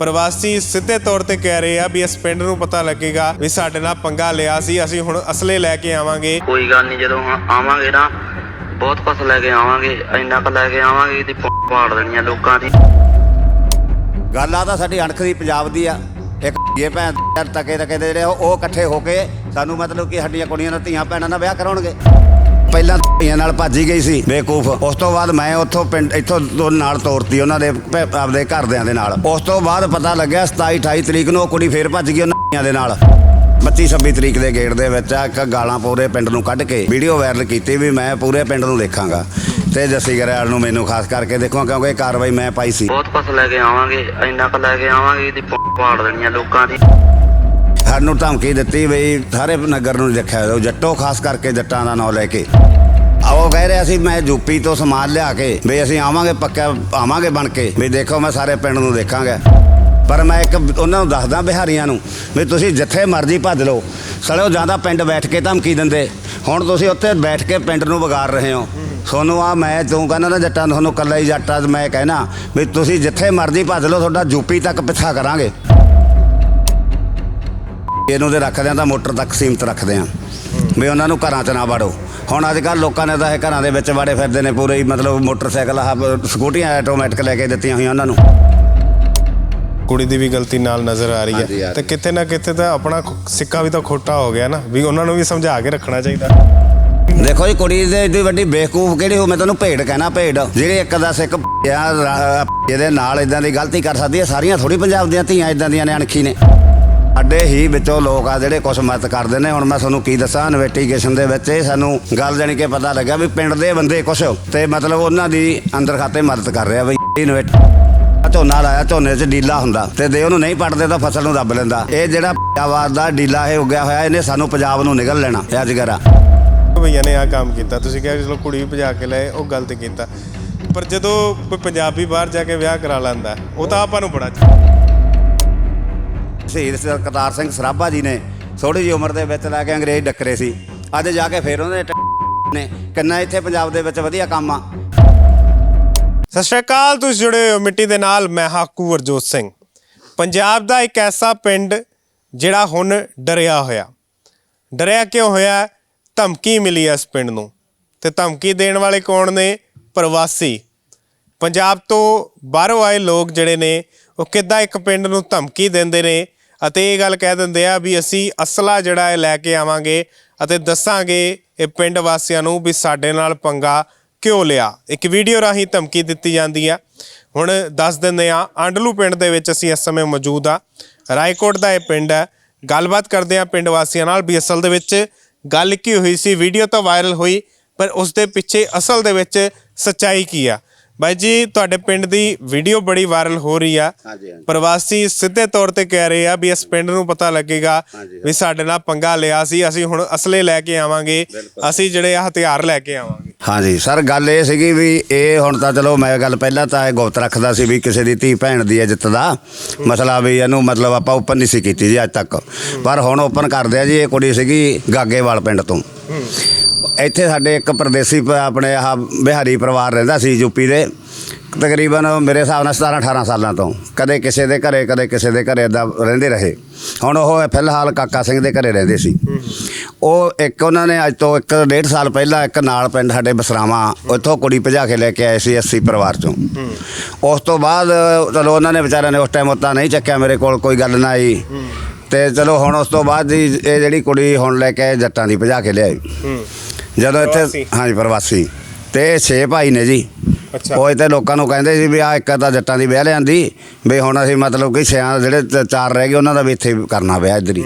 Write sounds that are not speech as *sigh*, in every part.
ਪ੍ਰਵਾਸੀ ਸਿੱਧੇ ਤੌਰ ਤੇ ਕਹਿ ਰਹੇ ਆ ਵੀ ਇਸ ਪਿੰਡ ਨੂੰ ਪਤਾ ਲੱਗੇਗਾ ਵੀ ਸਾਡੇ ਨਾਲ ਪੰਗਾ ਲਿਆ ਸੀ ਅਸੀਂ ਹੁਣ ਅਸਲੇ ਲੈ ਕੇ ਆਵਾਂਗੇ। ਕੋਈ ਗੱਲ ਨਹੀਂ ਜਦੋਂ ਆ- ਆਵਾਂਗੇ ਨਾ ਬਹੁਤ ਕੁਛ ਲੈ ਕੇ ਆਵਾਂਗੇ ਇੰਨਾ ਕੁ ਲੈ ਕੇ ਆਵਾਂਗੇ ਕਿ ਪ- ਪਾੜ ਦੇਣੀਆਂ ਲੋਕਾਂ ਦੀ। ਗੱਲ ਆ ਤਾਂ ਸਾਡੀ ਅਣਖ ਦੀ ਪੰਜਾਬ ਦੀ ਆ। ਇੱਕ ਇਹ ਭੈਣ ਦੇ ਤਕੇ ਤਕੇ ਦੇ ਜਿਹੜੇ ਆ, ਉਹ ਇਕੱਠੇ ਹੋ ਕੇ ਸਾਨੂੰ ਮਤਲਬ ਕਿ ਸਾਡੀਆਂ ਕੁੜੀਆਂ ਨਾਲ ਧੀਆਂ ਭੈਣਾਂ ਨਾਲ ਵਿਆਹ ਕਰਾਉਣਗੇ। ਪਹਿਲਾਂ ਧੀਆਂ ਨਾਲ ਭੱਜੀ ਗਈ ਸੀ ਬੇਕੂਫ। ਉਸ ਤੋਂ ਬਾਅਦ ਮੈਂ ਉੱਥੋਂ ਪਿੰਡ, ਇੱਥੋਂ ਤੋਂ ਨਾਲ ਤੋਰਤੀ ਉਹਨਾਂ ਦੇ ਭੈ- ਆਪਦੇ ਘਰਦਿਆਂ ਦੇ ਨਾਲ। ਉਸ ਤੋਂ ਬਾਅਦ ਪਤਾ ਲੱਗਿਆ 27 28 ਤਰੀਕ ਨੂੰ ਉਹ ਕੁੜੀ ਫੇਰ ਭੱਜ ਗਈ ਉਹਨਾਂ ਧੀਆਂ ਦੇ ਨਾਲ। 25 26 ਤਰੀਕ ਦੇ ਗੇਟ ਦੇ ਵਿੱਚ ਇੱਕ ਗਾਲਾਂ ਪੂਰੇ ਪਿੰਡ ਨੂੰ ਕੱਢ ਕੇ ਵੀਡੀਓ ਵਾਇਰਲ ਕੀਤੀ ਵੀ ਮੈਂ ਪੂਰੇ ਪਿੰਡ ਨੂੰ ਦੇਖਾਂਗਾ। ਤੇ ਜੱਸੀ ਗਰੇਵਾਲ ਨੂੰ ਮੈਨੂੰ ਖਾਸ ਕਰਕੇ ਦੇਖੋ ਕਿਉਂਕਿ ਇਹ ਕਾਰਵਾਈ ਮੈਂ ਪਾਈ ਸੀ। ਬਹੁਤ ਕੁਛ ਲੈ ਕੇ ਆਵਾਂਗੇ, ਇੰਨਾ ਕੁ ਲੈ ਕੇ ਆਵਾਂਗੇ ਕਿ ਪ- ਪਾੜ ਦੇਣੀਆਂ ਲੋਕਾਂ ਦੀ। ਸਾਨੂੰ ਧਮਕੀ ਦਿੱਤੀ ਬਈ ਸਾਰੇ ਨਗਰ ਨੂੰ ਦੇਖਿਆ ਜਾਓ, ਜੱਟੋ ਖਾਸ ਕਰਕੇ ਜੱਟਾਂ ਦਾ ਨਾਂ ਲੈ ਕੇ। ਆਓ ਕਹਿ ਰਿਹਾ ਸੀ, ਮੈਂ ਯੂਪੀ ਤੋਂ ਸਮਾਨ ਲਿਆ ਕੇ, ਵੀ ਅਸੀਂ ਆਵਾਂਗੇ ਪੱਕਾ, ਆਵਾਂਗੇ ਬਣ ਕੇ, ਵੀ ਦੇਖੋ ਮੈਂ ਸਾਰੇ ਪਿੰਡ ਨੂੰ ਦੇਖਾਂਗਾ। ਪਰ ਮੈਂ ਇੱਕ, ਉਹਨਾਂ ਨੂੰ ਦੱਸਦਾ ਬਿਹਾਰੀਆਂ ਨੂੰ, ਵੀ ਤੁਸੀਂ ਜਿੱਥੇ ਮਰਜ਼ੀ ਭੱਜ ਲਓ ਸੜਿਓ ਜਾਂਦਾ ਪਿੰਡ ਬੈਠ ਕੇ ਧਮਕੀ ਦਿੰਦੇ। ਹੁਣ ਤੁਸੀਂ ਉੱਥੇ ਬੈਠ ਕੇ ਪਿੰਡ ਨੂੰ ਵਿਗਾੜ ਰਹੇ ਹੋ। ਤੁਹਾਨੂੰ ਆ ਮੈਂ, ਤੂੰ ਕਹਿੰਦਾ ਨਾ ਜੱਟਾਂ ਨੂੰ ਤੁਹਾਨੂੰ ਕੱਲਾ ਹੀ ਜੱਟਾਂ ਮੈਂ ਕਹਿਣਾ, ਵੀ ਤੁਸੀਂ ਜਿੱਥੇ ਮਰਜ਼ੀ ਭੱਜ ਲਓ, ਤੁਹਾਡਾ ਯੂਪੀ ਤੱਕ ਪਿੱਛਾ ਕਰਾਂਗੇ। ਇਹਨੂੰ ਤੇ ਰੱਖਦੇ ਆ ਤਾਂ ਮੋਟਰ ਤੱਕ ਸੀਮਤ ਰੱਖਦੇ ਆ। ਵੀ ਉਹਨਾਂ ਨੂੰ ਘਰਾਂ 'ਚ ਨਾ ਵੜੋ। ਹੁਣ ਅੱਜ ਕੱਲ ਲੋਕਾਂ ਨੇ ਤਾਂ ਇਹ ਘਰਾਂ ਦੇ ਵਿੱਚ ਵੜੇ ਫਿਰਦੇ ਨੇ ਪੂਰੇ ਹੀ ਮਤਲਬ ਮੋਟਰਸਾਈਕਲ ਆਹ ਸਕੂਟੀਆਂ ਆਟੋਮੈਟਿਕ ਲੈ ਕੇ ਦਿੱਤੀਆਂ ਹੋਈਆਂ ਉਹਨਾਂ ਨੂੰ। ਕੁੜੀ ਦੀ ਵੀ ਗਲਤੀ ਨਾਲ ਨਜ਼ਰ ਆ ਰਹੀ ਹੈ। ਤੇ ਕਿਤੇ ਨਾ ਕਿਤੇ ਤਾਂ ਆਪਣਾ ਸਿੱਕਾ ਵੀ ਤਾਂ ਖੋਟਾ ਹੋ ਗਿਆ ਨਾ ਵੀ ਉਹਨਾਂ ਨੂੰ ਵੀ ਸਮਝਾ ਕੇ ਰੱਖਣਾ ਚਾਹੀਦਾ। ਦੇਖੋ ਜੀ ਕੁੜੀ ਦੇ ਏਡੀ ਵੱਡੀ ਬੇਵਕੂਫ ਕਿਹੜੀ ਹੋ ਮੈਂ ਤੈਨੂੰ ਭੇਡ ਕਹਿਣਾ ਭੇਡ। ਜਿਹੜੀ ਇੱਕ ਦਾ ਸਿੱਕ ਆ ਇਹਦੇ ਨਾਲ ਇਦਾਂ ਦੀ ਗਲਤੀ ਕਰ ਸਕਦੀ ਹੈ ਸਾਰੀਆਂ ਥੋੜੀ ਪੰਜਾਬ ਦੀਆਂ ਧੀਆਂ ਇਦਾਂ ਦੀਆਂ ਨੇ ਅਣਖੀ ਨੇ। ਅੱਡੇ ਹੀ ਵਿੱਚੋਂ ਲੋਕ ਆ ਜਿਹੜੇ ਕੁਛ ਮਦਦ ਕਰਦੇ ਨੇ। ਹੁਣ ਮੈਂ ਤੁਹਾਨੂੰ ਕੀ ਦੱਸਾਂ ਇਨਵੈਸਟੀਗੇਸ਼ਨ ਦੇ ਵਿੱਚ ਇਹ ਸਾਨੂੰ ਗੱਲ ਜਾਣੀ ਕਿ ਪਤਾ ਲੱਗਾ ਵੀ ਪਿੰਡ ਦੇ ਬੰਦੇ ਕੁਛ ਤੇ ਮਤਲਬ ਉਹਨਾਂ ਦੀ ਅੰਦਰ ਖਾਤੇ ਮਦਦ ਕਰ ਰਿਹਾ ਬਈ ਇਨਵੈਸਟ ਝੋਨਾ ਲਾਇਆ, ਝੋਨੇ 'ਚ ਡੀਲਾ ਹੁੰਦਾ ਤੇ ਦੇ ਉਹਨੂੰ ਨਹੀਂ ਪੱਟਦੇ ਤਾਂ ਫਸਲ ਨੂੰ ਦੱਬ ਲੈਂਦਾ। ਇਹ ਜਿਹੜਾ ਆਵਾਜ਼ ਦਾ ਡੀਲਾ ਇਹ ਉੱਗਿਆ ਹੋਇਆ, ਇਹਨੇ ਸਾਨੂੰ ਪੰਜਾਬ ਨੂੰ ਨਿਗਲ ਲੈਣਾ ਇਹ ਅਜਗਰਾ ਭਈਆ ਨੇ ਆ ਕੰਮ ਕੀਤਾ। ਤੁਸੀਂ ਕਿਹਾ ਕਿ ਚਲੋ ਕੁੜੀ ਵੀ ਭਜਾ ਕੇ ਲਏ, ਉਹ ਗਲਤ ਕੀਤਾ। ਪਰ ਜਦੋਂ ਕੋਈ ਪੰਜਾਬੀ ਬਾਹਰ ਜਾ ਕੇ ਵਿਆਹ ਕਰਾ ਲੈਂਦਾ, ਉਹ ਤਾਂ ਆਪਾਂ ਨੂੰ ਬੜਾ ਸ਼ਹੀਦ ਕਰਤਾਰ ਸਿੰਘ ਸਰਾਭਾ ਜੀ ਨੇ ਥੋੜੀ ਜਿਹੀ ਉਮਰ ਦੇ ਵਿੱਚ ਲੈ ਕੇ ਅੰਗਰੇਜ਼ ਡੱਕਰੇ ਸੀ। ਅੱਜ ਜਾ ਕੇ ਫੇਰ ਉਹਨੇ ਨੇ ਕਿੰਨਾ ਇੱਥੇ ਪੰਜਾਬ ਦੇ ਵਿੱਚ ਵਧੀਆ ਕੰਮ ਆ। ਸਤਿ ਸ਼੍ਰੀ ਅਕਾਲ, ਤੁਸੀਂ ਜੁੜੇ ਹੋ ਮਿੱਟੀ ਦੇ ਨਾਲ, ਮੈਂ ਹਾਕੂ ਵਰਜੋਤ ਸਿੰਘ। ਪੰਜਾਬ ਦਾ ਇੱਕ ਐਸਾ ਪਿੰਡ ਜਿਹੜਾ ਹੁਣ ਡਰਿਆ ਹੋਇਆ। ਡਰਿਆ ਕਿਉਂ ਹੋਇਆ? ਧਮਕੀ ਮਿਲੀ ਇਸ ਪਿੰਡ ਨੂੰ। ਤੇ ਧਮਕੀ ਦੇਣ ਵਾਲੇ ਕੌਣ ਨੇ? ਪ੍ਰਵਾਸੀ। ਪੰਜਾਬ ਤੋਂ ਬਾਹਰੋਂ ਆਏ ਲੋਕ ਜਿਹੜੇ ਨੇ, ਉਹ ਕਿੱਦਾਂ ਇੱਕ ਪਿੰਡ ਨੂੰ ਧਮਕੀ ਦਿੰਦੇ ਨੇ? ਅਤੇ ਇਹ ਗੱਲ ਕਹਿ ਦਿੰਦੇ ਆ ਵੀ ਅਸੀਂ ਅਸਲਾ ਜਿਹੜਾ ਹੈ ਲੈ ਕੇ ਆਵਾਂਗੇ ਅਤੇ ਦੱਸਾਂਗੇ ਇਹ ਪਿੰਡ ਵਾਸੀਆਂ ਨੂੰ ਵੀ ਸਾਡੇ ਨਾਲ ਪੰਗਾ ਕਿਉਂ ਲਿਆ। ਇੱਕ ਵੀਡੀਓ ਰਾਹੀਂ ਧਮਕੀ ਦਿੱਤੀ ਜਾਂਦੀ ਆ। ਹੁਣ ਦੱਸ ਦਿੰਦੇ ਆ, ਆਂਡਲੂ ਪਿੰਡ ਦੇ ਵਿੱਚ ਅਸੀਂ ਇਸ ਸਮੇਂ ਮੌਜੂਦ ਆ। ਰਾਏਕੋਟ ਦਾ ਇਹ ਪਿੰਡ ਹੈ। ਗੱਲਬਾਤ ਕਰਦੇ ਆ ਪਿੰਡ ਵਾਸੀਆਂ ਨਾਲ ਵੀ ਅਸਲ ਦੇ ਵਿੱਚ ਗੱਲ ਕੀ ਹੋਈ ਸੀ, ਵੀਡੀਓ ਤਾਂ ਵਾਇਰਲ ਹੋਈ, ਪਰ ਉਸ ਦੇ ਪਿੱਛੇ ਅਸਲ ਦੇ ਵਿੱਚ ਸੱਚਾਈ ਕੀ ਆ। ਬਾਈ ਜੀ ਤੁਹਾਡੇ ਪਿੰਡ ਦੀ ਵੀਡੀਓ ਬੜੀ ਵਾਇਰਲ ਹੋ ਰਹੀ ਆ। ਹਾਂਜੀ, ਹਾਂਜੀ। ਪ੍ਰਵਾਸੀ ਸਿੱਧੇ ਤੌਰ ਤੇ ਕਹਿ ਰਹੇ ਆ ਵੀ ਇਸ ਪਿੰਡ ਨੂੰ ਪਤਾ ਲੱਗੇਗਾ ਹਾਂਜੀ, ਵੀ ਸਾਡੇ ਨਾਲ ਪੰਗਾ ਲਿਆ ਸੀ ਅਸੀਂ ਹੁਣ ਅਸਲੇ ਲੈ ਕੇ ਆਵਾਂਗੇ ਅਸੀਂ ਜਿਹੜੇ ਆ ਹਥਿਆਰ ਲੈ ਕੇ ਆਵਾਂਗੇ। ਹਾਂਜੀ ਸਰ ਗੱਲ ਇਹ ਸੀਗੀ ਵੀ ਇਹ ਹੁਣ ਤਾਂ ਚਲੋ ਮੈਂ ਗੱਲ ਪਹਿਲਾਂ ਤਾਂ ਇਹ ਗੁਪਤ ਰੱਖਦਾ ਸੀ ਵੀ ਕਿਸੇ ਦੀ ਧੀ ਭੈਣ ਦੀ ਇੱਜ਼ਤ ਦਾ ਮਸਲਾ ਵੀ ਇਹਨੂੰ ਮਤਲਬ ਆਪਾਂ ਓਪਨ ਨਹੀਂ ਸੀ ਕੀਤੀ ਜੀ ਅੱਜ ਤੱਕ। ਪਰ ਹੁਣ ਓਪਨ ਕਰਦੇ ਆ ਜੀ ਇਹ ਕੁੜੀ ਸੀਗੀ ਗਾਗੇਵਾਲ ਪਿੰਡ ਤੋਂ। ਇੱਥੇ ਸਾਡੇ ਇੱਕ ਪਰਦੇਸੀ ਪ- ਆਪਣੇ ਆਹ ਬਿਹਾਰੀ ਪਰਿਵਾਰ ਰਹਿੰਦਾ ਸੀ ਯੂਪੀ ਦੇ। ਤਕਰੀਬਨ ਮੇਰੇ ਹਿਸਾਬ ਨਾਲ 17 18 ਸਾਲਾਂ ਤੋਂ। ਕਦੇ ਕਿਸੇ ਦੇ ਘਰੇ, ਕਦੇ ਕਿਸੇ ਦੇ ਘਰੇ ਏਦਾਂ ਰਹਿੰਦੇ ਰਹੇ। ਹੁਣ ਉਹ ਫਿਲਹਾਲ ਕਾਕਾ ਸਿੰਘ ਦੇ ਘਰੇ ਰਹਿੰਦੇ ਸੀ। ਉਹ ਇੱਕ ਉਹਨਾਂ ਨੇ ਅੱਜ ਤੋਂ ਇੱਕ ਡੇਢ ਸਾਲ ਪਹਿਲਾਂ ਇੱਕ ਨਾਲ ਪਿੰਡ ਸਾਡੇ ਬਸਰਾਵਾਂ ਉੱਥੋਂ ਕੁੜੀ ਭਜਾ ਕੇ ਲੈ ਕੇ ਆਏ ਸੀ 80 ਪਰਿਵਾਰ ਚੋਂ। ਉਸ ਤੋਂ ਬਾਅਦ ਚਲੋ ਉਹਨਾਂ ਨੇ ਵਿਚਾਰਿਆਂ ਨੇ ਉਸ ਟਾਈਮ ਉੱਤਾ ਨਹੀਂ ਚੱਕਿਆ ਮੇਰੇ ਕੋਲ ਕੋਈ ਗੱਲ ਨਾ ਆਈ। ਤੇ ਚਲੋ ਹੁਣ ਉਸ ਤੋਂ ਬਾਅਦ ਜੀ ਇਹ ਜਿਹੜੀ ਕੁੜੀ ਹੁਣ ਲੈ ਕੇ ਜੱਟਾਂ ਦੀ ਭਜਾ ਕੇ ਲਿਆਈ। ਜਦੋਂ ਇੱਥੇ। ਹਾਂਜੀ ਪ੍ਰਵਾਸੀ। ਤੇ ਛੇ ਭਾਈ ਨੇ ਜੀ। ਅੱਛਾ। ਉਹ ਇੱਥੇ ਲੋਕਾਂ ਨੂੰ ਕਹਿੰਦੇ ਸੀ ਵੀ ਆ ਇੱਕ ਤਾਂ ਜੱਟਾਂ ਦੀ ਵਿਆਹ ਲਿਆਂਦੀ ਵੀ ਹੁਣ ਅਸੀਂ ਮਤਲਬ ਕਿ ਛਿਆਂ ਜਿਹੜੇ ਚਾਰ ਰਹਿ ਗਏ ਉਹਨਾਂ ਦਾ ਵੀ ਇੱਥੇ ਕਰਨਾ ਵਿਆਹ ਇੱਧਰ ਹੀ।